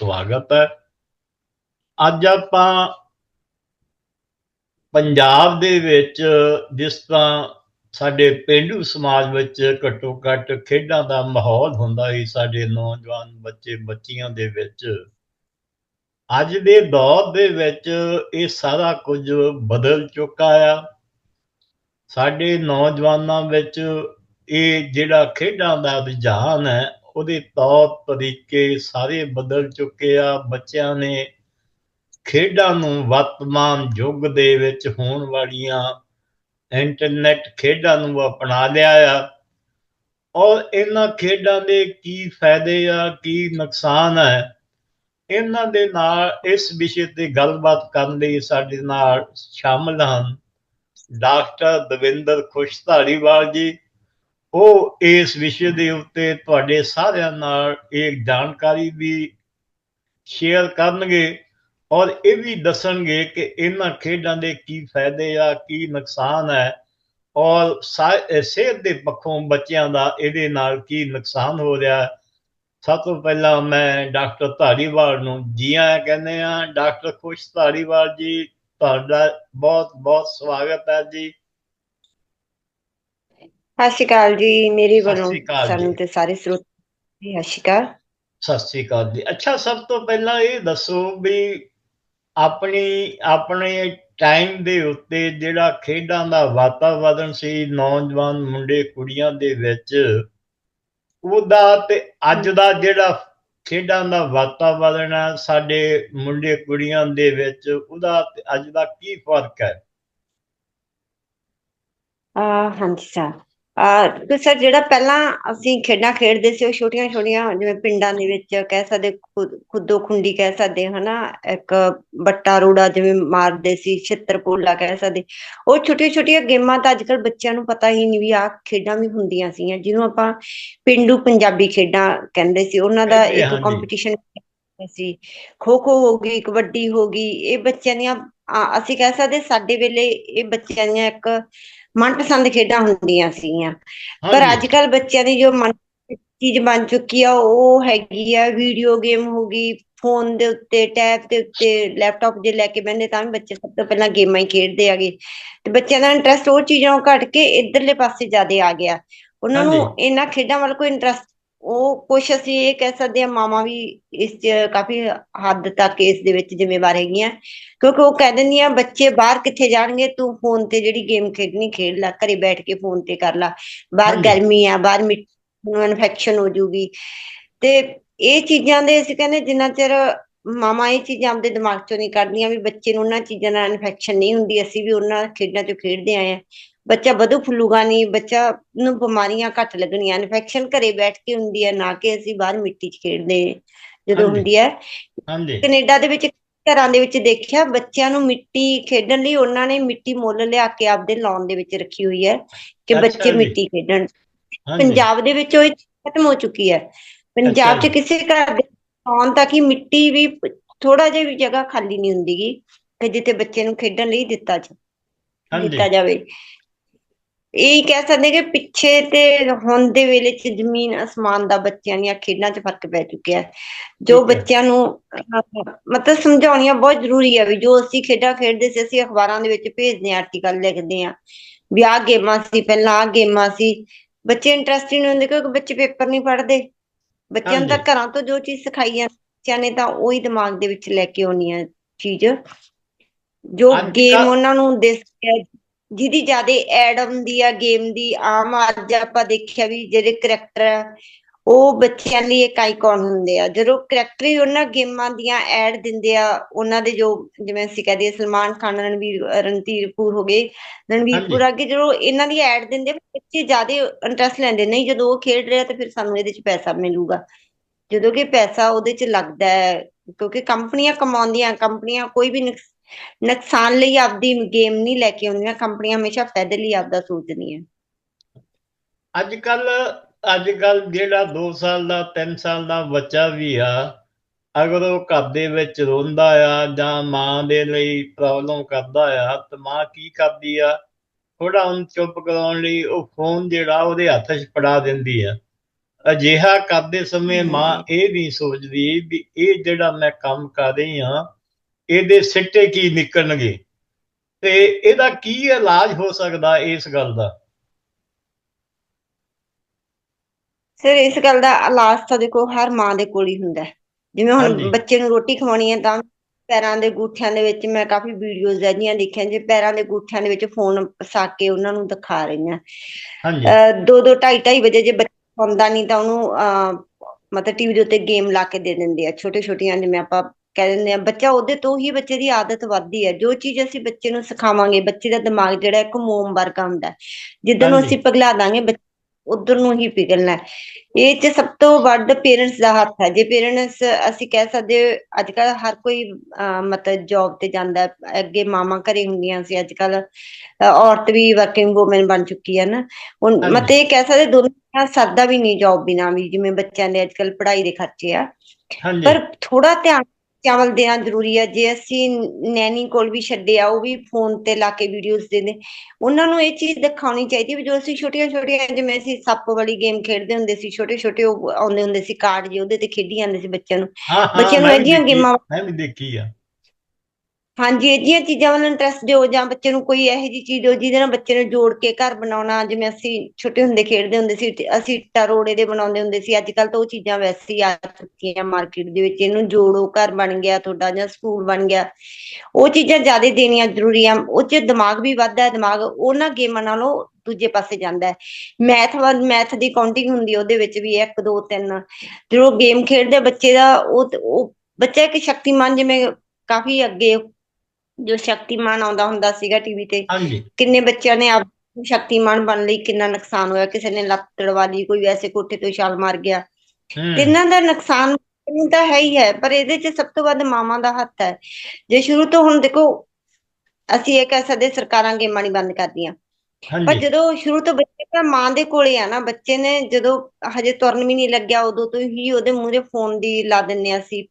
ਸਵਾਗਤ ਹੈ। ਅੱਜ ਆਪਾਂ ਪੰਜਾਬ ਦੇ ਵਿੱਚ ਜਿਸ ਤਰ੍ਹਾਂ ਸਾਡੇ ਪਿੰਡੂ ਸਮਾਜ ਵਿੱਚ ਘੱਟੋ ਘੱਟ ਖੇਡਾਂ ਦਾ ਮਾਹੌਲ ਹੁੰਦਾ ਸੀ, ਸਾਡੇ ਨੌਜਵਾਨ ਬੱਚੇ, ਬੱਚੀਆਂ ਦੇ ਵਿੱਚ। ਅੱਜ ਦੇ ਦੌਰ ਦੇ ਵਿੱਚ ਇਹ ਸਾਰਾ ਕੁਝ ਬਦਲ ਚੁੱਕਾ ਆ। ਸਾਡੇ ਨੌਜਵਾਨਾਂ ਵਿੱਚ ਇਹ ਜਿਹੜਾ ਖੇਡਾਂ ਦਾ ਰੁਝਾਨ ਹੈ ਉਹਦੇ ਤੌਰ ਤਰੀਕੇ ਸਾਰੇ ਬਦਲ ਚੁੱਕੇ ਆ, ਬੱਚਿਆਂ ਨੇ ਖੇਡਾਂ ਨੂੰ ਵਰਤਮਾਨ ਯੁੱਗ ਦੇ ਵਿੱਚ ਹੋਣ ਵਾਲੀਆਂ ਇੰਟਰਨੈਟ ਖੇਡਾਂ ਨੂੰ ਅਪਣਾ ਲਿਆ ਆ। ਔਰ ਇਹਨਾਂ ਖੇਡਾਂ ਦੇ ਕੀ ਫਾਇਦੇ ਆ, ਕੀ ਨੁਕਸਾਨ ਹੈ ਇਹਨਾਂ ਦੇ ਨਾਲ ਇਸ ਵਿਸ਼ੇ ਤੇ ਗੱਲਬਾਤ ਕਰਨ ਲਈ ਸਾਡੇ ਨਾਲ ਸ਼ਾਮਲ ਹਨ ਡਾਕਟਰ ਦਵਿੰਦਰ ਖੁਸ਼ਧਾਰੀਵਾਲ ਜੀ। ਉਹ ਇਸ ਵਿਸ਼ੇ ਦੇ ਉੱਤੇ ਤੁਹਾਡੇ ਸਾਰਿਆਂ ਨਾਲ ਇਹ ਜਾਣਕਾਰੀ ਵੀ ਸ਼ੇਅਰ ਕਰਨਗੇ ਔਰ ਇਹ ਵੀ ਦੱਸਣਗੇ ਕਿ ਇਹਨਾਂ ਖੇਡਾਂ ਦੇ ਕੀ ਫਾਇਦੇ ਆ, ਕੀ ਨੁਕਸਾਨ ਹੈ ਔਰ ਸਿਹਤ ਦੇ ਪੱਖੋਂ ਬੱਚਿਆਂ ਦਾ ਇਹਦੇ ਨਾਲ ਕੀ ਨੁਕਸਾਨ ਹੋ ਰਿਹਾ। ਸਭ ਤੋਂ ਪਹਿਲਾਂ ਮੈਂ ਡਾਕਟਰ ਧਾਰੀਵਾਲ ਨੂੰ ਜੀ ਆਇਆਂ ਕਹਿੰਦੇ ਆ ਡਾਕਟਰ ਖੁਸ਼ ਧਾਰੀਵਾਲ ਜੀ, ਤੁਹਾਡਾ ਬਹੁਤ ਬਹੁਤ ਸਵਾਗਤ ਹੈ ਜੀ। ਸਤਿ ਸ਼੍ਰੀ ਅਕਾਲ ਜੀ ਮੇਰੇ ਸਤਿ ਵੱਲੋਂ ਸ਼੍ਰੀ ਅਕਾਲ ਸਾਨੂੰ ਜੀ। ਤੇ ਸਾਰੇ ਸਰੋਤ ਸਤਿ ਸ਼੍ਰੀ ਅਕਾਲ। ਸਤਿ ਸ੍ਰੀ ਅਕਾਲ ਜੀ। ਅੱਛਾ ਸਭ ਤੋਂ ਪਹਿਲਾਂ ਇਹ ਦੱਸੋ ਵੀ ਆਪਣੀ ਆਪਣੇ ਟਾਈਮ ਦੇ ਉੱਤੇ ਜਿਹੜਾ ਖੇਡਾਂ ਦਾ ਵਾਤਾਵਰਣ ਸੀ ਨੌਜਵਾਨ ਮੁੰਡੇ ਕੁੜੀਆਂ ਦੇ ਵਿੱਚ ਉਹਦਾ ਤੇ ਅੱਜ ਦਾ ਜਿਹੜਾ ਖੇਡਾਂ ਦਾ ਵਾਤਾਵਰਣ ਹੈ ਸਾਡੇ ਮੁੰਡੇ ਕੁੜੀਆਂ ਦੇ ਵਿੱਚ ਉਹਦਾ ਤੇ ਅੱਜ ਦਾ ਕੀ ਫ਼ਰਕ ਹੈ? ਆ ਹਾਂਜੀ ਸਰ ਆ ਸਰ ਜਿਹੜਾ ਪਹਿਲਾਂ ਅਸੀਂ ਖੇਡਾਂ ਖੇਡਦੇ ਸੀ ਉਹ ਛੋਟੀਆਂ ਛੋਟੀਆਂ ਜਿਵੇਂ ਪਿੰਡਾਂ ਦੇ ਵਿੱਚ ਕਹਿ ਸਕਦੇ ਖੁੱਦੋ ਖੁੰਡੀ ਕਹਿ ਸਕਦੇ ਹਨਾ ਇੱਕ ਬੱਟਾ ਰੋੜਾ ਜਿਵੇਂ ਮਾਰਦੇ ਸੀ ਛਿੱਤਰਪੋਲਾ ਕਹਿ ਸਕਦੇ ਉਹ ਛੋਟੀਆਂ ਛੋਟੀਆਂ ਗੇਮਾਂ ਤਾਂ ਅੱਜ ਕੱਲ੍ਹ ਬੱਚਿਆਂ ਨੂੰ ਪਤਾ ਹੀ ਨਹੀਂ ਵੀ ਆਹ ਖੇਡਾਂ ਵੀ ਹੁੰਦੀਆਂ ਸੀਗੀਆਂ ਜਿਹਨੂੰ ਆਪਾਂ ਪਿੰਡੂ ਪੰਜਾਬੀ ਖੇਡਾਂ ਕਹਿੰਦੇ ਸੀ ਉਹਨਾਂ ਦਾ ਇੱਕ। ਕੰਪੀਟੀਸ਼ਨ ਸੀ ਖੋ ਖੋ ਹੋ ਗਈ ਕਬੱਡੀ ਹੋ ਗਈ ਇਹ ਬੱਚਿਆਂ ਦੀਆਂ ਆ, ਅਸੀਂ ਕਹਿ ਸਕਦੇ ਸਾਡੇ ਵੇਲੇ ਇਹ ਬੱਚਿਆਂ ਦੀਆਂ ਇੱਕ ਮਨਪਸੰਦ ਖੇਡਾਂ ਹੁੰਦੀਆਂ ਸੀਗੀਆਂ। ਪਰ ਅੱਜ ਕੱਲ ਬੱਚਿਆਂ ਦੀ ਜੋ ਮਨ ਚੀਜ਼ ਬਣ ਚੁੱਕੀ ਆ ਉਹ ਹੈਗੀ ਆ ਵੀਡੀਓ ਗੇਮ ਹੋ ਗਈ ਫੋਨ ਦੇ ਉੱਤੇ ਟੈਬ ਦੇ ਉੱਤੇ ਲੈਪਟਾਪ ਜੇ ਲੈ ਕੇ ਬਹਿੰਦੇ ਤਾਂ ਵੀ ਬੱਚੇ ਸਭ ਤੋਂ ਪਹਿਲਾਂ ਗੇਮਾਂ ਹੀ ਖੇਡਦੇ ਆਗੇ ਤੇ ਬੱਚਿਆਂ ਦਾ ਇੰਟਰਸਟ ਉਹ ਚੀਜ਼ਾਂ ਘਟ ਕੇ ਇਧਰਲੇ ਪਾਸੇ ਜ਼ਿਆਦਾ ਆ ਗਿਆ। ਉਹਨਾਂ ਨੂੰ। ਇਹਨਾਂ ਖੇਡਾਂ ਵੱਲ ਕੋਈ ਇੰਟਰਸਟ ਉਹ ਕੁਛ ਅਸੀਂ ਇਹ ਕਹਿ ਸਕਦੇ ਆ ਮਾਵਾਂ ਵੀ ਇਸ 'ਚ ਕਾਫੀ ਹੱਦ ਤੱਕ ਇਸ ਦੇ ਵਿੱਚ ਜ਼ਿੰਮੇਵਾਰ ਹੈਗੀਆਂ। ਕਿਉਂਕਿ ਉਹ ਕਹਿ ਦਿੰਦੀਆਂ ਬੱਚੇ ਬਾਹਰ ਕਿੱਥੇ ਜਾਣਗੇ? ਤੂੰ ਫੋਨ ਤੇ ਜਿਹੜੀ ਗੇਮ ਖੇਡਣੀ ਖੇਡ ਲੈ ਘਰੇ ਬੈਠ ਕੇ ਫੋਨ ਤੇ ਕਰ ਲੈ। ਬਾਹਰ। ਗਰਮੀ ਆ ਬਾਹਰ ਮਿੱਟੀ ਨੂੰ ਇਨਫੈਕਸ਼ਨ ਹੋ ਜੂਗੀ। ਤੇ ਇਹ ਚੀਜ਼ਾਂ ਦੇ ਅਸੀਂ ਕਹਿੰਦੇ ਜਿੰਨਾ ਚਿਰ ਮਾਮਾ ਇਹ ਚੀਜ਼ਾਂ ਆਪਦੇ ਦਿਮਾਗ ਚੋਂ ਨਹੀਂ ਕੱਢਦੀਆਂ ਵੀ ਬੱਚੇ ਨੂੰ ਉਹਨਾਂ ਚੀਜ਼ਾਂ ਨਾਲ ਇਨਫੈਕਸ਼ਨ ਨਹੀਂ ਹੁੰਦੀ ਅਸੀਂ ਵੀ ਉਹਨਾਂ ਖੇਡਾਂ ਚੋਂ ਖੇਡਦੇ ਆਏ ਆ ਬੱਚਾ ਵਧੂ ਫੁੱਲੂਗਾ ਨਹੀਂ ਬੱਚਾ ਨੂੰ ਬਿਮਾਰੀਆਂ ਘੱਟ ਲੱਗਣੀਆਂ ਇਨਫੈਕਸ਼ਨ ਘਰੇ ਬੈਠ ਕੇ ਹੁੰਦੀ ਹੈ ਨਾ ਕਿ ਅਸੀਂ ਬਾਹਰ ਮਿੱਟੀ 'ਚ ਖੇਡਦੇ ਜਦੋਂ। ਹੁੰਦੀ ਹੈ। ਹਾਂਜੀ। ਕੈਨੇਡਾ ਦੇ ਵਿੱਚ ਘਰਾਂ ਦੇ ਵਿੱਚ ਦੇਖਿਆ ਬੱਚਿਆਂ ਨੂੰ ਮਿੱਟੀ ਖੇਡਣ ਲਈ ਉਹਨਾਂ ਨੇ ਮਿੱਟੀ ਮੁੱਲ ਲਿਆ ਕੇ ਆਪਦੇ ਲਾਉਣ ਦੇ ਵਿੱਚ ਰੱਖੀ ਹੋਈ ਹੈ ਕਿ ਬੱਚੇ। ਮਿੱਟੀ ਖੇਡਣ। ਪੰਜਾਬ ਦੇ ਵਿੱਚ ਉਹ ਖਤਮ ਹੋ ਚੁੱਕੀ ਹੈ। ਪੰਜਾਬ 'ਚ। ਕਿਸੇ ਘਰ ਦੇ ਆਉਣ ਤੱਕ ਹੀ ਮਿੱਟੀ ਵੀ ਥੋੜਾ ਜਿਹਾ ਵੀ ਜਗ੍ਹਾ ਖਾਲੀ ਨਹੀਂ ਹੁੰਦੀਗੀ ਕਿ ਜਿੱਥੇ ਬੱਚੇ ਨੂੰ ਖੇਡਣ ਲਈ ਦਿੱਤਾ ਜਾ ਦਿੱਤਾ ਜਾਵੇ। ਇਹ ਕਹਿ ਸਕਦੇ ਕਿ ਪਿੱਛੇ ਤੇ ਹੁਣ ਦੇ ਵੇਲੇ 'ਚ ਜ਼ਮੀਨ ਅਸਮਾਨ ਦਾ ਬੱਚਿਆਂ ਦੀਆਂ ਖੇਡਾਂ 'ਚ ਫ਼ਰਕ ਪੈ ਚੁੱਕਿਆ ਹੈ। ਜੋ। ਬੱਚਿਆਂ ਨੂੰ ਮਤਲਬ ਸਮਝਾਉਣੀਆਂ ਬਹੁਤ ਜ਼ਰੂਰੀ ਹੈ ਵੀ ਜੋ ਅਸੀਂ ਖੇਡਾਂ ਖੇਡਦੇ ਸੀ ਅਸੀਂ ਅਖਬਾਰਾਂ ਦੇ ਵਿੱਚ ਭੇਜਦੇ ਹਾਂ ਆਰਟੀਕਲ ਲਿਖਦੇ ਹਾਂ। ਵੀ ਆਹ ਗੇਮਾਂ ਸੀ ਪਹਿਲਾਂ ਆਹ ਗੇਮਾਂ ਸੀ। ਬੱਚੇ ਇੰਟਰਸਟ ਨਹੀਂ ਹੁੰਦੇ ਕਿਉਂਕਿ ਬੱਚੇ ਪੇਪਰ ਨਹੀਂ ਪੜ੍ਹਦੇ। ਬੱਚਿਆਂ ਨੂੰ ਤਾਂ। ਘਰਾਂ ਤੋਂ ਜੋ ਚੀਜ਼ ਸਿਖਾਈ ਜਾਂਦੀ ਬੱਚਿਆਂ ਨੇ ਤਾਂ ਉਹੀ ਦਿਮਾਗ ਦੇ ਵਿੱਚ ਲੈ ਕੇ ਆਉਣੀ ਹੈ ਚੀਜ਼। ਜੋ ਗੇਮ ਉਹਨਾਂ ਨੂੰ ਦਿਸ ਜਿਹਦੀ ਜ਼ਿਆਦਾ ਐਡ ਆਉਂਦੀ ਆ ਗੇਮ ਦੀ ਆਮ ਅੱਜ ਆਪਾਂ ਦੇਖਿਆ ਵੀ ਜਿਹੜੇ ਕਰੈਕਟਰ ਆ ਉਹ ਬੱਚਿਆਂ ਲਈ ਇੱਕ ਆਈਕਨ ਹੁੰਦੇ ਆ ਜਦੋਂ ਕਰੈਕਟਰ ਹੀ ਉਹਨਾਂ ਗੇਮਾਂ ਦੀਆਂ ਐਡ ਦਿੰਦੇ ਆ ਉਹਨਾਂ ਦੇ ਜੋ ਜਿਵੇਂ ਅਸੀਂ ਕਹਦੇ ਆ ਸਲਮਾਨ ਖਾਨ ਰਣਵੀਰ ਰਣਧੀਰ ਕਪੂਰ ਹੋ ਗਏ ਰਣਵੀਰ ਹਾਂਜੀ। ਕਪੂਰ ਅੱਗੇ ਜਦੋਂ ਇਹਨਾਂ ਦੀ ਐਡ ਦਿੰਦੇ ਬੱਚੇ ਜ਼ਿਆਦਾ ਇੰਟਰਸਟ ਲੈਂਦੇ ਨਹੀਂ ਜਦੋਂ ਉਹ ਖੇਡ ਰਿਹਾ ਤੇ ਫਿਰ ਸਾਨੂੰ ਇਹਦੇ 'ਚ ਪੈਸਾ ਮਿਲੂਗਾ ਜਦੋਂ ਕਿ ਪੈਸਾ ਉਹਦੇ 'ਚ ਲੱਗਦਾ ਹੈ ਕਿਉਂਕਿ ਕੰਪਨੀਆਂ ਕਮਾਉਂਦੀਆਂ ਕੰਪਨੀਆਂ ਕੋਈ ਵੀ ਨੁਕਸਾਨ ਲਈ ਆਪਦੀ ਗੇਮ ਨਹੀਂ ਲੈ ਕੇ ਆਉਂਦੀਆਂ ਕੰਪਨੀਆਂ ਹਮੇਸ਼ਾ ਫਾਇਦੇ ਲਈ ਆਪਦਾ ਸੋਚਦੀਆਂ। ਅੱਜ ਕੱਲ ਅੱਜ ਕੱਲ ਜਿਹੜਾ 2 ਸਾਲ ਦਾ 3 ਸਾਲ ਦਾ ਬੱਚਾ ਵੀ ਆ ਅਗਰ ਉਹ ਘਰ ਦੇ ਵਿੱਚ ਰੋਂਦਾ ਆ ਜਾਂ ਮਾਂ ਦੇ ਲਈ ਪ੍ਰੋਬਲਮ ਕਰਦਾ ਆ ਤਾਂ ਮਾਂ ਕੀ ਕਰਦੀ ਆ? ਥੋੜਾ ਉਹਨੂੰ ਚੁੱਪ ਕਰਾਉਣ ਲਈ ਉਹ ਫੋਨ ਜਿਹੜਾ ਉਹਦੇ ਹੱਥ 'ਚ ਫੜਾ ਦਿੰਦੀ ਆ। ਅਜਿਹਾ ਕਰਦੇ ਸਮੇਂ ਮਾਂ। ਇਹ ਨਹੀਂ ਸੋਚਦੀ ਵੀ ਇਹ ਜਿਹੜਾ ਮੈਂ ਕੰਮ ਕਰ ਰਹੀ ਹਾਂ ਇਹਦੇ ਸਿੱਟੇ ਕੀ ਨਿਕਲਣਗੇ? ਤੇ ਇਹਦਾ ਕੀ ਇਲਾਜ ਹੋ ਸਕਦਾ ਇਸ ਗੱਲ ਦਾ? ਸਰ ਇਸ ਗੱਲ ਦਾ ਇਲਾਜ ਤਾਂ ਦੇਖੋ ਹਰ ਮਾਂ ਦੇ ਕੋਲ ਹੀ ਹੁੰਦਾ ਹੈ। ਜਿਵੇਂ। ਹੁਣ ਬੱਚੇ ਨੂੰ ਰੋਟੀ ਖਵਾਉਣੀ ਹੈ ਤਾਂ ਪੈਰਾਂ ਦੇ ਗੁੱਠਿਆਂ ਦੇ ਵਿੱਚ ਮੈਂ ਕਾਫੀ ਵੀਡੀਓਜ਼ ਐਜੀਆਂ ਦੇਖੀਆਂ ਜੇ ਪੈਰਾਂ ਦੇ ਗੁੱਠਿਆਂ ਦੇ ਵਿੱਚ ਫੋਨ ਫਸਾ ਕੇ ਉਹਨਾਂ ਨੂੰ ਦਿਖਾ ਰਹੀਆਂ ਹਾਂਜੀ। ਅਹ ਦੋ ਦੋ ਢਾਈ ਢਾਈ ਵਜੇ ਜੇ ਬੱਚਾ ਸੌਂਦਾ ਨਹੀਂ ਤਾਂ ਉਹਨੂੰ ਮਤਲਬ ਟੀਵੀ ਦੇ ਉੱਤੇ ਗੇਮ ਲਾ ਕੇ ਦੇ ਦਿੰਦੇ ਆ। ਛੋਟੇ ਛੋਟੀਆਂ ਜਿਵੇਂ ਆਪਾਂ ਕਹਿ ਦਿੰਦੇ ਆ ਬੱਚਾ ਉਹਦੇ ਤੋਂ ਹੀ ਬੱਚੇ ਦੀ ਆਦਤ ਵੱਧਦੀ ਹੈ ਜੋ ਚੀਜ਼ ਅਸੀਂ ਬੱਚੇ ਨੂੰ ਸਿਖਾਵਾਂਗੇ ਬੱਚੇ ਦਾ ਦਿਮਾਗ ਜਿਹੜਾ ਇੱਕ ਮੋਮ ਵਰਗਾ ਹੁੰਦਾ ਹੈ। ਜਿੱਦਾਂ ਨੂੰ ਹਾਂਜੀ। ਅਸੀਂ ਪਿਘਲਾ ਦਾਂਗੇ ਉਧਰ ਨੂੰ ਹੀ ਪਿਘਲਣਾ ਹੈ। ਇਹ ਚ ਸਭ ਤੋਂ ਵੱਧ ਪੇਰੈਂਟਸ ਦਾ ਹੱਥ ਹੈ ਜੇ ਪੇਰੈਂਟਸ ਅਸੀਂ ਕਹਿ ਸਕਦੇ ਅੱਜ ਕੱਲ ਹਰ ਕੋਈ ਮਤਲਬ ਜੌਬ ਤੇ ਜਾਂਦਾ। ਅੱਗੇ ਮਾਵਾਂ ਘਰੇ ਹੁੰਦੀਆਂ ਸੀ ਅੱਜ ਕੱਲ ਔਰਤ ਵੀ ਵਰਕਿੰਗ ਵੂਮਨ ਬਣ ਚੁੱਕੀ ਹੈ ਨਾ ਹੁਣ। ਮਤਲਬ ਇਹ ਕਹਿ ਸਕਦੇ ਦੋਨੋਂ ਸਰਦਾ ਵੀ ਨਹੀਂ ਜੌਬ ਬਿਨਾਂ ਵੀ ਜਿਵੇਂ ਬੱਚਿਆਂ ਦੇ ਅੱਜ ਕੱਲ ਪੜ੍ਹਾਈ ਦੇ ਖਰਚੇ ਆ ਪਰ ਥੋੜਾ ਧਿਆਨ ਬੱਚਿਆਂ ਵੱਲ ਦੇਣਾ ਜ਼ਰੂਰੀ ਹੈ ਜੇ ਅਸੀਂ ਨੈਣੀ ਕੋਲ ਵੀ ਛੱਡਿਆ ਉਹ ਵੀ ਫੋਨ ਤੇ ਲਾ ਕੇ ਵੀਡੀਓਜ਼ ਦਿੰਦੇ ਉਹਨਾਂ ਨੂੰ ਇਹ ਚੀਜ਼ ਦਿਖਾਉਣੀ ਚਾਹੀਦੀ ਵੀ ਜੋ ਅਸੀਂ ਛੋਟੀਆਂ ਛੋਟੀਆਂ ਜਿਵੇਂ ਅਸੀਂ ਸੱਪ ਵਾਲੀ ਗੇਮ ਖੇਡਦੇ ਹੁੰਦੇ ਸੀ ਛੋਟੇ ਛੋਟੇ ਉਹ ਆਉਂਦੇ ਹੁੰਦੇ ਸੀ ਕਾਰਡ ਜੇ ਉਹਦੇ ਤੇ ਖੇਡੀ ਜਾਂਦੇ ਸੀ ਬੱਚਿਆਂ ਨੂੰ। ਬੱਚਿਆਂ ਨੂੰ ਦੇਖੀ- ਗੇਮਾਂ ਮੈਂ ਵੀ ਦੇਖੀ ਆ। ਹਾਂਜੀ ਇਹ ਜਿਹੀਆਂ ਚੀਜ਼ਾਂ ਵੱਲ ਇੰਟਰਸਟ ਦਿਓ ਜਾਂ ਬੱਚੇ ਨੂੰ ਕੋਈ ਇਹੋ ਜਿਹੀ ਚੀਜ਼ ਦਿਓ ਜਿਹਦੇ ਨਾਲ ਬੱਚੇ ਨੂੰ ਜੋੜ ਕੇ ਘਰ ਬਣਾਉਣਾ, ਜਿਵੇਂ ਅਸੀਂ ਛੋਟੇ ਹੁੰਦੇ ਖੇਡਦੇ ਹੁੰਦੇ ਸੀ ਅਸੀਂ ਇੱਟਾਂ ਰੋੜੇ ਦੇ ਬਣਾਉਂਦੇ ਹੁੰਦੇ ਸੀ ਅੱਜ ਕੱਲ ਤਾਂ ਉਹ ਚੀਜ਼ਾਂ ਵੈਸੇ ਹੀ ਆ ਚੁੱਕੀਆਂ ਮਾਰਕੀਟ ਦੇ ਵਿੱਚ, ਇਹਨੂੰ ਜੋੜੋ, ਘਰ ਬਣ ਗਿਆ ਤੁਹਾਡਾ ਜਾਂ ਸਕੂਲ ਬਣ ਗਿਆ। ਉਹ ਚੀਜ਼ਾਂ ਜ਼ਿਆਦਾ ਦੇਣੀਆਂ ਜ਼ਰੂਰੀ ਆ ਉਹ 'ਚ ਦਿਮਾਗ ਵੀ ਵੱਧਦਾ ਹੈ ਦਿਮਾਗ ਉਹਨਾਂ ਗੇਮਾਂ ਨਾਲੋਂ ਦੂਜੇ ਪਾਸੇ ਜਾਂਦਾ ਹੈ। ਮੈਥ ਵੱਲ, ਮੈਥ ਦੀ ਕਾਊਂਟਿੰਗ ਹੁੰਦੀ ਹੈ ਉਹਦੇ ਵਿੱਚ ਵੀ 1 2 3 ਜਦੋਂ ਗੇਮ ਖੇਡਦੇ ਬੱਚੇ ਦਾ ਉਹ ਬੱਚਾ ਇੱਕ ਸ਼ਕਤੀਮਾਨ ਜਿਵੇਂ ਕਾਫੀ ਅੱਗੇ ਜੋ ਸ਼ਕਤੀਮਾਨ ਆਉਂਦਾ ਹੁੰਦਾ ਸੀਗਾ ਟੀਵੀ ਤੇ ਹਾਂਜੀ। ਕਿੰਨੇ ਬੱਚਿਆਂ ਨੇ ਆਪ ਨੂੰ ਸ਼ਕਤੀਮਾਨ ਬਣਨ ਲਈ ਕਿੰਨਾ ਨੁਕਸਾਨ ਹੋਇਆ ਕਿਸੇ ਨੇ ਲੱਤ ਤੜਵਾ ਲਈ ਕੋਈ ਵੈਸੇ ਕੋਠੇ ਤੋਂ ਛਾਲ ਮਾਰ ਗਿਆ। ਤਿੰਨਾਂ ਦਾ ਨੁਕਸਾਨ ਤਾਂ ਹੈ ਹੀ ਹੈ ਪਰ ਇਹਦੇ 'ਚ ਸਭ ਤੋਂ ਵੱਧ ਮਾਵਾਂ ਦਾ ਹੱਥ ਹੈ। ਜੇ ਸ਼ੁਰੂ ਤੋਂ ਹੁਣ ਦੇਖੋ ਅਸੀਂ ਇਹ ਕਹਿ ਸਕਦੇ ਸਰਕਾਰਾਂ ਗੇਮਾਂ ਨਹੀਂ ਬੰਦ ਕਰਦੀਆਂ। ਪਰ ਜਦੋਂ ਸ਼ੁਰੂ ਤੋਂ ਬੱਚੇ ਤਾਂ ਮਾਂ ਦੇ ਕੋਲੇ ਆ ਨਾ ਬੱਚੇ ਨੇ ਜਦੋਂ ਹਜੇ ਤੁਰਨ ਵੀ ਨਹੀਂ ਲੱਗਿਆ ਉਦੋਂ ਤੋਂ ਹੀ ਉਹਦੇ ਮੂਹਰੇ ਫੋਨ ਦੀ ਲਾ ਦਿੰਨੇ ਆ ਅਸੀਂ।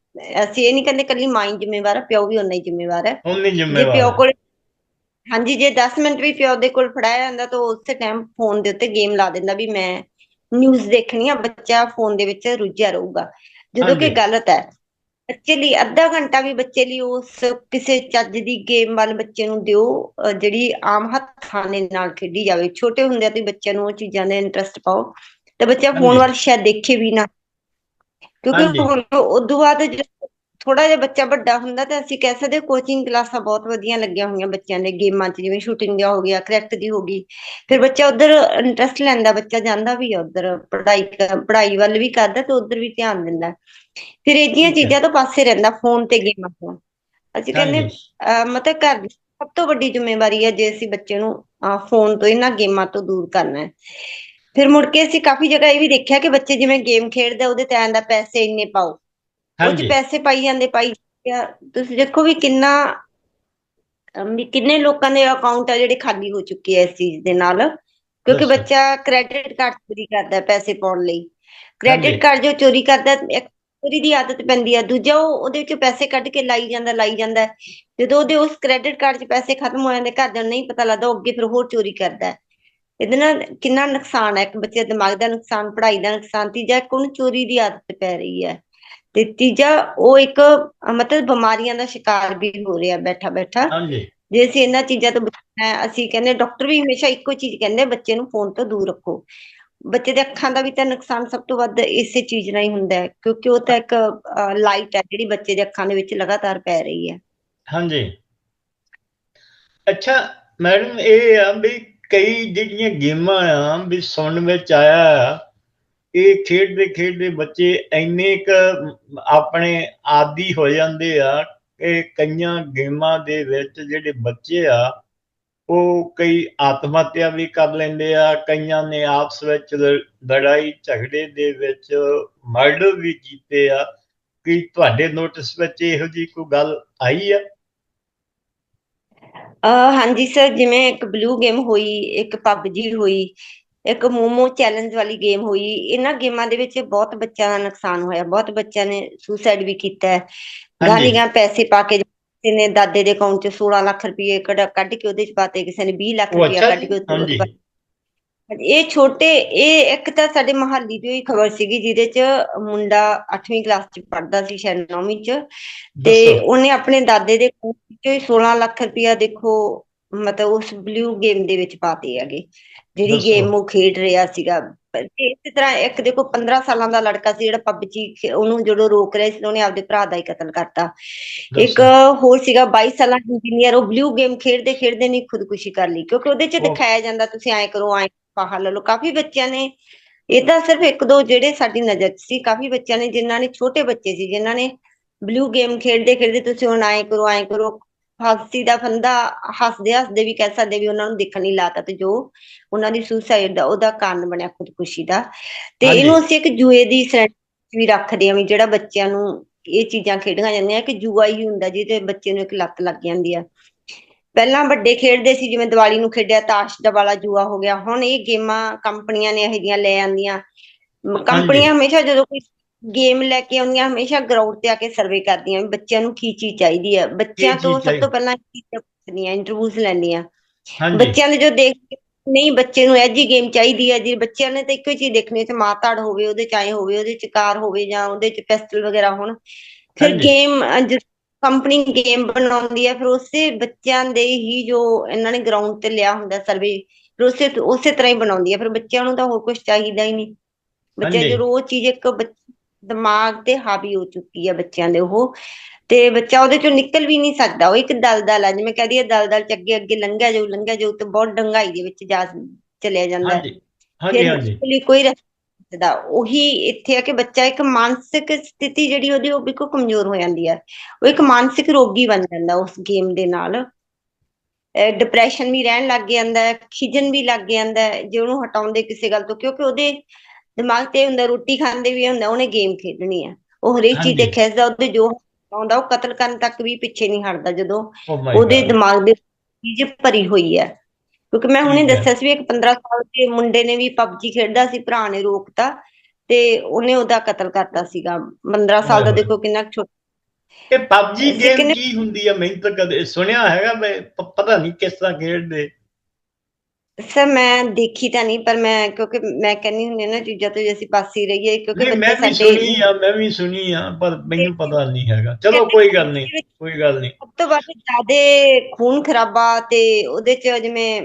ਅਸੀਂ ਇਹ ਨਹੀਂ ਕਹਿੰਦੇ ਕੱਲੀ ਮਾਂ ਹੀ ਜ਼ਿੰਮੇਵਾਰ ਹੈ ਪਿਓ ਵੀ ਓਨਾ ਹੀ ਜ਼ਿੰਮੇਵਾਰ ਹੈ ਉਹਨੇ ਜੇ ਪਿਓ ਜ਼ਿੰਮੇਵਾਰ ਕੋਲ ਹਾਂਜੀ ਜੇ 10 ਮਿੰਟ ਵੀ ਪਿਓ ਦੇ ਕੋਲ ਫੜਾਇਆ ਜਾਂਦਾ ਤਾਂ ਉਹ ਉਸੇ ਟਾਈਮ ਫੋਨ ਦੇ ਉੱਤੇ ਗੇਮ ਲਾ ਦਿੰਦਾ ਵੀ ਮੈਂ ਨਿਊਜ਼ ਦੇਖਣੀ ਆ ਬੱਚਾ ਫੋਨ ਦੇ ਵਿੱਚ ਰੁੱਝਿਆ ਰਹੂਗਾ। ਜਦੋਂ ਕਿ ਹਾਂਜੀ। ਗਲਤ ਹੈ। ਬੱਚੇ ਲਈ ਅੱਧਾ ਘੰਟਾ ਵੀ ਬੱਚੇ ਲਈ ਉਸ ਕਿਸੇ ਚੱਜ ਦੀ ਗੇਮ ਵੱਲ ਬੱਚੇ ਨੂੰ ਦਿਓ ਅਹ ਜਿਹੜੀ ਆਮ ਹੱਥਾਂ ਦੇ ਨਾਲ ਖੇਡੀ ਜਾਵੇ। ਛੋਟੇ ਹੁੰਦਿਆਂ ਤੋਂ ਹੀ ਬੱਚਿਆਂ ਨੂੰ ਉਹ ਚੀਜ਼ਾਂ ਦੇ ਇੰਟਰਸਟ ਪਾਓ। ਤੇ ਬੱਚਾ ਫੋਨ ਹਾਂਜੀ। ਵੱਲ ਸ਼ਾਇਦ ਦੇਖੇ ਵੀ ਨਾ। ਕਿਉਂਕਿ। ਹੁਣ ਉਦੋਂ ਬਾਅਦ ਥੋੜਾ ਜਿਹਾ ਬੱਚਾ ਵੱਡਾ ਹੁੰਦਾ ਤਾਂ ਅਸੀਂ ਕਹਿ ਸਕਦੇ ਕੋਚਿੰਗ ਕਲਾਸਾਂ ਬਹੁਤ ਵਧੀਆ ਲੱਗੀਆਂ ਹੋਈਆਂ ਬੱਚਿਆਂ ਦੇ ਗੇਮਾਂ 'ਚ ਜਿਵੇਂ ਸ਼ੂਟਿੰਗ ਦਾ ਹੋ ਗਿਆ ਕ੍ਰਿਕਟ ਦੀ ਹੋ ਗਈ। ਫਿਰ ਬੱਚਾ ਉਧਰ ਇੰਟਰਸਟ ਲੈਂਦਾ ਬੱਚਾ ਜਾਂਦਾ ਵੀ ਆ ਉਧਰ ਪੜ੍ਹਾਈ ਕ- ਪੜ੍ਹਾਈ ਵੱਲ ਵੀ ਕਰਦਾ ਤੇ ਉਧਰ ਵੀ ਧਿਆਨ ਦਿੰਦਾ। ਫਿਰ ਇਹ ਜਿਹੀਆਂ ਠੀਕ ਹੈ। ਚੀਜ਼ਾਂ ਤੋਂ ਪਾਸੇ ਰਹਿੰਦਾ ਫੋਨ ਤੇ ਗੇਮਾਂ ਤੋਂ। ਅਸੀਂ ਕਹਿੰਦੇ ਮਤਲਬ ਘਰ ਦੀ ਸਭ ਤੋਂ ਵੱਡੀ ਜ਼ਿੰਮੇਵਾਰੀ ਹੈ ਜੇ ਅਸੀਂ ਬੱਚੇ ਨੂੰ ਫੋਨ ਤੋਂ ਇਹਨਾਂ ਗੇਮਾਂ ਤੋਂ ਦੂਰ ਕਰਨਾ ਹੈ। ਫਿਰ ਮੁੜ ਕੇ ਅਸੀਂ ਕਾਫੀ ਜਗ੍ਹਾ ਇਹ ਵੀ ਦੇਖਿਆ ਕਿ ਬੱਚੇ ਜਿਵੇਂ ਗੇਮ ਖੇਡਦੇ ਆ, ਉਹਦੇ ਤੇ ਆਂਦਾ ਪੈਸੇ ਇੰਨੇ ਪਾਓ ਉਹ 'ਚ ਹਾਂਜੀ ਪੈਸੇ ਪਾਈ ਜਾਂਦੇ ਪਾਈ ਜਾਂਦੇ ਆ। ਤੁਸੀਂ ਦੇਖੋ ਵੀ ਕਿੰਨਾ ਅਮ, ਵੀ ਕਿੰਨੇ ਲੋਕਾਂ ਦੇ ਅਕਾਊਂਟ ਆ ਜਿਹੜੇ ਖਾਲੀ ਹੋ ਚੁੱਕੇ ਆ ਇਸ ਚੀਜ਼ ਦੇ ਨਾਲ ਕਿਉਂਕਿ। ਬੱਚਾ ਕ੍ਰੈਡਿਟ ਕਾਰਡ ਚੋਰੀ ਕਰਦਾ ਹੈ ਪੈਸੇ ਪਾਉਣ ਲਈ ਹਾਂਜੀ। ਕ੍ਰੈਡਿਟ ਕਾਰਡ ਜੋ ਚੋਰੀ ਕਰਦਾ ਹੈ, ਇੱਕ ਚੋਰੀ ਦੀ ਆਦਤ ਪੈਂਦੀ ਆ ਦੂਜਾ ਉਹ ਉਹਦੇ ਵਿੱਚ ਪੈਸੇ ਕੱਢ ਕੇ ਲਾਈ ਜਾਂਦਾ ਲਾਈ ਜਾਂਦਾ ਹੈ। ਜਦੋਂ ਉਹਦੇ ਉਸ ਕ੍ਰੈਡਿਟ ਕਾਰਡ 'ਚ ਪੈਸੇ ਖਤਮ ਹੋ ਜਾਂਦੇ ਘਰਦਿਆਂ ਨੂੰ ਨਹੀਂ ਪਤਾ ਲੱਗਦਾ ਉਹ ਅੱਗੇ ਫਿਰ ਹੋਰ ਚੋਰੀ ਕਰਦਾ ਹੈ ਇਹਦੇ ਨਾਲ ਕਿੰਨਾ ਨੁਕਸਾਨ ਹੈ? ਇੱਕ ਬੱਚੇ ਦੇ ਦਿਮਾਗ ਦਾ ਨੁਕਸਾਨ ਪੜ੍ਹਾਈ ਦਾ ਨੁਕਸਾਨ ਤੀਜਾ ਇੱਕ ਉਹਨੂੰ ਚੋਰੀ ਦੀ ਆਦਤ ਪੈ ਰਹੀ ਹੈ। ਤੇ ਤੀਜਾ ਉਹ ਇੱਕ ਮਤਲਬ ਬਿਮਾਰੀਆਂ ਦਾ ਸ਼ਿਕਾਰ ਵੀ ਹੋ ਰਿਹਾ ਬੈਠਾ ਬੈਠਾ ਹਾਂਜੀ। ਜੇ ਅਸੀਂ ਇਹਨਾਂ ਚੀਜ਼ਾਂ ਤੋਂ ਬਚਣਾ ਹੈ ਅਸੀਂ ਕਹਿੰਦੇ ਡਾਕਟਰ ਵੀ ਹਮੇਸ਼ਾ ਇੱਕੋ ਚੀਜ਼ ਕਹਿੰਦੇ ਬੱਚੇ ਨੂੰ ਫੋਨ ਤੋਂ ਦੂਰ ਰੱਖੋ। ਬੱਚੇ ਦੇ ਅੱਖਾਂ ਦਾ ਵੀ ਤਾਂ ਨੁਕਸਾਨ ਸਭ ਤੋਂ ਵੱਧ ਇਸੇ ਚੀਜ਼ ਨਾਲ ਹੀ ਹੁੰਦਾ ਹੈ ਕਿਉਂਕਿ ਉਹ ਤਾਂ ਇੱਕ ਲਾਈਟ ਹੈ ਜਿਹੜੀ ਬੱਚੇ ਦੇ ਅੱਖਾਂ ਦੇ ਵਿੱਚ ਲਗਾਤਾਰ ਪੈ ਰਹੀ ਹੈ। ਹਾਂਜੀ। ਅੱਛਾ ਮੈਡਮ ਇਹ ਆ ਵੀ ਕਈ ਜਿਹੜੀਆਂ ਗੇਮਾਂ ਆ ਵੀ ਸੁਣਨ ਵਿੱਚ ਆਇਆ ਆ, ਇਹ ਖੇਡਦੇ ਖੇਡਦੇ ਬੱਚੇ ਇੰਨੇ ਕ ਆਪਣੇ ਆਦੀ ਹੋ ਜਾਂਦੇ ਆ ਕਿ ਕਈਆਂ ਗੇਮਾਂ ਦੇ ਵਿੱਚ ਜਿਹੜੇ ਬੱਚੇ ਆ ਉਹ ਕਈ ਆਤਮ ਹੱਤਿਆ ਵੀ ਕਰ ਲੈਂਦੇ ਆ ਕਈਆਂ ਨੇ ਆਪਸ ਵਿੱਚ ਲ- ਲੜਾਈ ਝਗੜੇ ਦੇ ਵਿੱਚ ਮਰਡਰ ਵੀ ਕੀਤੇ ਆ। ਕਿ ਤੁਹਾਡੇ ਨੋਟਿਸ ਵਿੱਚ ਇਹੋ ਜੀ ਕੋਈ ਗੱਲ ਆਈ ਆ? ਹਾਂਜੀ ਸਰ ਜਿਵੇਂ ਇੱਕ ਬਲੂ ਗੇਮ ਹੋਈ ਇੱਕ ਪਬਜੀ ਹੋਈ ਇੱਕ ਮੋਮੋ ਚੈਲੰਜ ਵਾਲੀ ਗੇਮ ਹੋਈ ਇਹਨਾਂ ਗੇਮਾਂ ਦੇ ਵਿੱਚ ਬਹੁਤ ਬੱਚਿਆਂ ਦਾ ਨੁਕਸਾਨ ਹੋਇਆ ਬਹੁਤ ਬੱਚਿਆਂ ਨੇ ਸੁਸਾਈਡ ਵੀ ਕੀਤਾ ਹੈ। ਗਾਲੀਆਂ ਪੈਸੇ ਪਾ ਕੇ ਕਿਸੇ ਨੇ ਦਾਦੇ ਦੇ ਅਕਾਊਂਟ 'ਚ 16 ਲੱਖ ਰੁਪਏ ਕੱਢ ਕੇ ਉਹਦੇ 'ਚ ਪਾਤੇ ਕਿਸੇ ਨੇ 20 ਲੱਖ ਰੁਪਇਆ ਕੱਢ ਕੇ ਉਹਦੇ ਹਾਂਜੀ। ਪਾ- ਇਹ ਛੋਟੇ ਇਹ ਇੱਕ ਤਾਂ ਸਾਡੇ ਮਹੱਲੀ ਦੀ ਹੀ ਖਬਰ ਸੀਗੀ ਜਿਹਦੇ ਚ ਮੁੰਡਾ 8ਵੀਂ ਕਲਾਸ ਚ ਪੜ੍ਹਦਾ ਸੀ ਸ਼ਾਇਦ 9ਵੀਂ ਚ। ਤੇ ਉਹਨੇ ਆਪਣੇ ਦਾਦੇ ਦੇ ਹੀ 16 ਲੱਖ ਰੁਪਇਆ ਦੇਖੋ ਮਤਲਬ ਉਸ ਬਲੂ ਗੇਮ ਦੇ ਵਿੱਚ ਪਾਤੇ ਹੈਗੇ ਜਿਹੜੀ। ਗੇਮ ਉਹ ਖੇਡ ਰਿਹਾ ਸੀਗਾ। ਤੇ ਇਸੇ ਤਰ੍ਹਾਂ ਇੱਕ ਦੇਖੋ 15 ਸਾਲਾਂ ਦਾ ਲੜਕਾ ਸੀ ਜਿਹੜਾ ਪਬਜੀ ਉਹਨੂੰ ਜਦੋਂ ਰੋਕ ਰਿਹਾ ਸੀ ਉਹਨੇ ਆਪਦੇ ਭਰਾ ਦਾ ਹੀ ਕਤਲ ਕਰਤਾ। ਇੱਕ ਹੋਰ ਸੀਗਾ 22 ਸਾਲਾਂ ਦਾ ਇੰਜੀਨੀਅਰ ਉਹ ਬਲੂ ਗੇਮ ਖੇਡਦੇ ਖੇਡਦੇ ਨਹੀਂ ਖੁਦਕੁਸ਼ੀ ਕਰ ਲਈ ਕਿਉਂਕਿ ਉਹਦੇ ਚ ਦਿਖਾਇਆ ਜਾਂਦਾ ਤੁਸੀਂ ਐਂ ਕਰੋ ਐਂ ਫਾਹਾ ਲੈ ਲਓ। ਕਾਫੀ ਬੱਚਿਆਂ ਨੇ ਇਹ ਤਾਂ ਸਿਰਫ ਇੱਕ ਦੋ ਜਿਹੜੇ ਸਾਡੀ ਨਜ਼ਰ 'ਚ ਸੀ ਕਾਫੀ ਬੱਚਿਆਂ ਨੇ ਜਿਨ੍ਹਾਂ ਨੇ ਛੋਟੇ ਬੱਚੇ ਸੀ ਜਿਨ੍ਹਾਂ ਨੇ ਬਲੂ ਗੇਮ ਖੇਡਦੇ ਖੇਡਦੇ ਤੁਸੀਂ ਹੁਣ ਐਂ ਕਰੋ ਐਂ ਕਰੋ ਹਾਸੀ ਦਾ ਫੰਦਾ ਹੱਸਦੇ ਹੱਸਦੇ ਵੀ ਕਹਿ ਸਕਦੇ ਵੀ ਉਹਨਾਂ ਨੂੰ ਦੇਖਣ ਨਹੀਂ ਲਾਤਾ ਤੇ ਜੋ ਉਹਨਾਂ ਦੀ ਸੁਸਾਈਡ ਦਾ ਉਹਦਾ ਕਾਰਨ ਬਣਿਆ ਖੁਦਕੁਸ਼ੀ ਦਾ। ਤੇ। ਇਹਨੂੰ ਅਸੀਂ ਇੱਕ ਜੂਏ ਦੀ 'ਚ ਵੀ ਰੱਖਦੇ ਹਾਂ ਵੀ ਜਿਹੜਾ ਬੱਚਿਆਂ ਨੂੰ ਇਹ ਚੀਜ਼ਾਂ ਖੇਡੀਆਂ ਜਾਂਦੀਆਂ ਕਿ ਜੂਆ ਹੀ ਹੁੰਦਾ ਜਿਹਦੇ ਬੱਚੇ ਨੂੰ ਇੱਕ ਲੱਤ ਲੱਗ ਜਾਂਦੀ ਆ। ਪਹਿਲਾਂ ਵੱਡੇ ਖੇਡਦੇ ਸੀ ਜਿਵੇਂ ਦੀਵਾਲੀ ਨੂੰ ਖੇਡਿਆ ਤਾਸ਼ ਦਾ ਵਾਲਾ ਜੂਆ ਹੋ ਗਿਆ ਹੁਣ ਇਹ ਗੇਮਾਂ ਕੰਪਨੀਆਂ ਨੇ ਇਹੋ ਜਿਹੀਆਂ ਲੈ ਆਂਦੀਆਂ ਕੰਪਨੀਆਂ ਹਮੇਸ਼ਾ ਜਦੋਂ ਕੋਈ ਗੇਮ ਲੈ ਕੇ ਆਉਂਦੀਆਂ ਹਮੇਸ਼ਾ ਗਰਾਊਂਡ ਤੇ ਆ ਕੇ ਸਰਵੇ ਕਰਦੀਆਂ ਵੀ ਬੱਚਿਆਂ ਨੂੰ ਕੀ ਚੀਜ਼ ਚਾਹੀਦੀ ਹੈ। ਬੱਚਿਆਂ ਤੋਂ ਸਭ? ਤੋਂ ਪਹਿਲਾਂ ਚੀਜ਼ਾਂ ਪੁੱਛਦੀਆਂ ਇੰਟਰਵਿਊਜ਼ ਲੈਂਦੀਆਂ। ਬੱਚਿਆਂ ਦੇ ਜੋ ਦੇਖ ਨਹੀਂ ਬੱਚੇ ਨੂੰ ਇਹ ਜੀ ਗੇਮ ਚਾਹੀਦੀ ਹੈ ਜੀ ਬੱਚਿਆਂ ਨੇ ਤਾਂ ਇੱਕੋ ਹੀ ਚੀਜ਼ ਦੇਖਣੀ ਹੈ ਮਾਰ ਧਾੜ ਹੋਵੇ ਉਹਦੇ ਚ ਆਏ ਹੋਵੇ ਉਹਦੇ ਚ ਕਾਰ ਹੋਵੇ ਜਾਂ ਉਹਦੇ ਚ ਪਿਸਟਲ ਵਗੈਰਾ ਹੋਣ। ਫਿਰ। ਗੇਮ ਕੰਪਨੀ ਗੇਮ ਬਣਾਉਂਦੀ ਹੈ ਫਿਰ ਉਸੇ ਬੱਚਿਆਂ ਦੇ ਹੀ ਜੋ ਇਹਨਾਂ ਨੇ ਗਰਾਊਂਡ ਤੇ ਲਿਆ ਹੁੰਦਾ ਸਰਵੇ ਫਿਰ ਉਸੇ ਉਸੇ ਤਰ੍ਹਾਂ ਹੀ ਬਣਾਉਂਦੀ ਹੈ ਫਿਰ ਬੱਚਿਆਂ ਨੂੰ ਤਾਂ ਹੋਰ ਕੁਝ ਚਾਹੀਦਾ ਹੀ ਨਹੀਂ। ਬੱਚੇ। ਜਦੋਂ ਉਹ ਚੀਜ਼ ਇੱਕ ਦਿਮਾਗ ਤੇ ਹਾਵੀ ਹੋ ਚੁੱਕੀ ਹੈ ਬੱਚਿਆਂ ਦੇ ਉਹ। ਤੇ ਬੱਚਾ ਉਹਦੇ ਚੋਂ ਨਿਕਲ ਵੀ ਨਹੀਂ ਸਕਦਾ ਉਹ ਇੱਕ ਦਲਦਲ ਹੈ ਜਿਵੇਂ ਕਹਦੀ ਹੈ ਦਲਦਲ ਚ ਅੱਗੇ ਅੱਗੇ ਲੰਘਿਆ ਜਾਊ ਲੰਘਿਆ ਜਾਊ ਤੇ ਬਹੁਤ ਡੰਗਾਈ ਦੇ ਵਿੱਚ ਜਾ ਚਲਿਆ ਜਾਂਦਾ ਹੈ। ਹਾਂਜੀ। ਹਾਂਜੀ ਕੋਈ ਰਸਤਾ ਦਾ। ਉਹੀ ਇੱਥੇ ਆ ਕਿ ਬੱਚਾ ਇੱਕ ਮਾਨਸਿਕ ਸਥਿਤੀ ਜਿਹੜੀ ਉਹਦੀ ਉਹ ਬਿਲਕੁਲ ਕਮਜ਼ੋਰ ਹੋ ਜਾਂਦੀ ਹੈ ਉਹ ਇੱਕ ਮਾਨਸਿਕ ਰੋਗੀ ਬਣ ਜਾਂਦਾ ਉਸ ਗੇਮ ਦੇ ਨਾਲ। ਡਿਪਰੈਸ਼ਨ ਵੀ ਰਹਿਣ ਲੱਗ ਜਾਂਦਾ ਹੈ ਖਿਜਣ ਵੀ ਲੱਗ ਜਾਂਦਾ ਹੈ ਜੇ ਉਹਨੂੰ ਹਟਾਉਂਦੇ ਕਿਸੇ ਗੱਲ ਤੋਂ ਕਿਉਂਕਿ ਉਹਦੇ ਦਿਮਾਗ ਤੇ ਹੁੰਦਾ ਰੋਟੀ ਖਾਂਦੇ ਵੀ ਹੁੰਦਾ ਉਹਨੇ ਗੇਮ ਖੇਡਣੀ ਹੈ ਉਹ ਹਰੇਕ ਚੀਜ਼ ਤੇ। ਖਿੱਚਦਾ ਉਹਦੇ ਜੋ ਆਉਂਦਾ ਉਹ ਕਤਲ ਕਰਨ ਤੱਕ ਵੀ ਪਿੱਛੇ ਨਹੀਂ ਹਟਦਾ ਜਦੋਂ Oh ਉਹਦੇ. ਦਿਮਾਗ ਦੇ ਚੀਜ਼ ਭਰੀ ਹੋਈ ਹੈ ਕਿਉਂਕਿ ਮੈਂ ਹੁਣੇ। ਦੱਸਿਆ ਸੀ ਵੀ ਇੱਕ 15 ਸਾਲ ਦੇ ਮੁੰਡੇ ਨੇ ਵੀ ਪਬਜੀ ਖੇਡਦਾ ਸੀ ਭਰਾ ਨੇ ਰੋਕਤਾ ਤੇ ਉਹਨੇ ਉਹਦਾ ਕਤਲ ਕਰਤਾ ਸੀਗਾ 15 ਸਾਲ ਦਾ। ਦੇਖੋ ਕਿੰਨਾ ਛੋਟਾ ਇਹ ਪਬਜੀ ਗੇਮ ਕੀ ਹੁੰਦੀ ਆ ਮੈਨੂੰ ਤਾਂ ਕਦੇ ਸੁਣਿਆ ਹੈਗਾ ਮੈਂ ਪਤਾ ਨਹੀਂ ਕਿਸ ਤਰ੍ਹਾਂ ਖੇਡਦੇ ਸਰ ਮੈਂ ਦੇਖੀ ਤਾਂ ਨਹੀਂ ਪਰ ਮੈਂ ਕਿਉਂਕਿ ਮੈਂ ਕਹਿੰਦੀ ਹੁੰਦੀ ਹਾਂ ਨਾ ਚੀਜ਼ਾਂ ਤੋਂ ਜੇ ਅਸੀਂ ਪਾਸੇ ਹੀ ਰਹੀਏ ਕਿਉਂਕਿ ਨਹੀਂ ਮੈਂ ਵੀ ਸੁਣੀ ਆ ਮੈਂ ਵੀ ਸੁਣੀ ਆ ਪਰ ਮੈਨੂੰ ਪਤਾ ਨਹੀਂ ਹੈਗਾ। ਚਲੋ ਕੋਈ ਗੱਲ ਨਹੀਂ ਕੋਈ ਗੱਲ ਨਹੀਂ। ਸਭ ਤੋਂ ਵੱਧ ਜ਼ਿਆਦੇ ਖੂਨ ਖਰਾਬਾ ਤੇ ਉਹਦੇ ਚ ਜਿਵੇਂ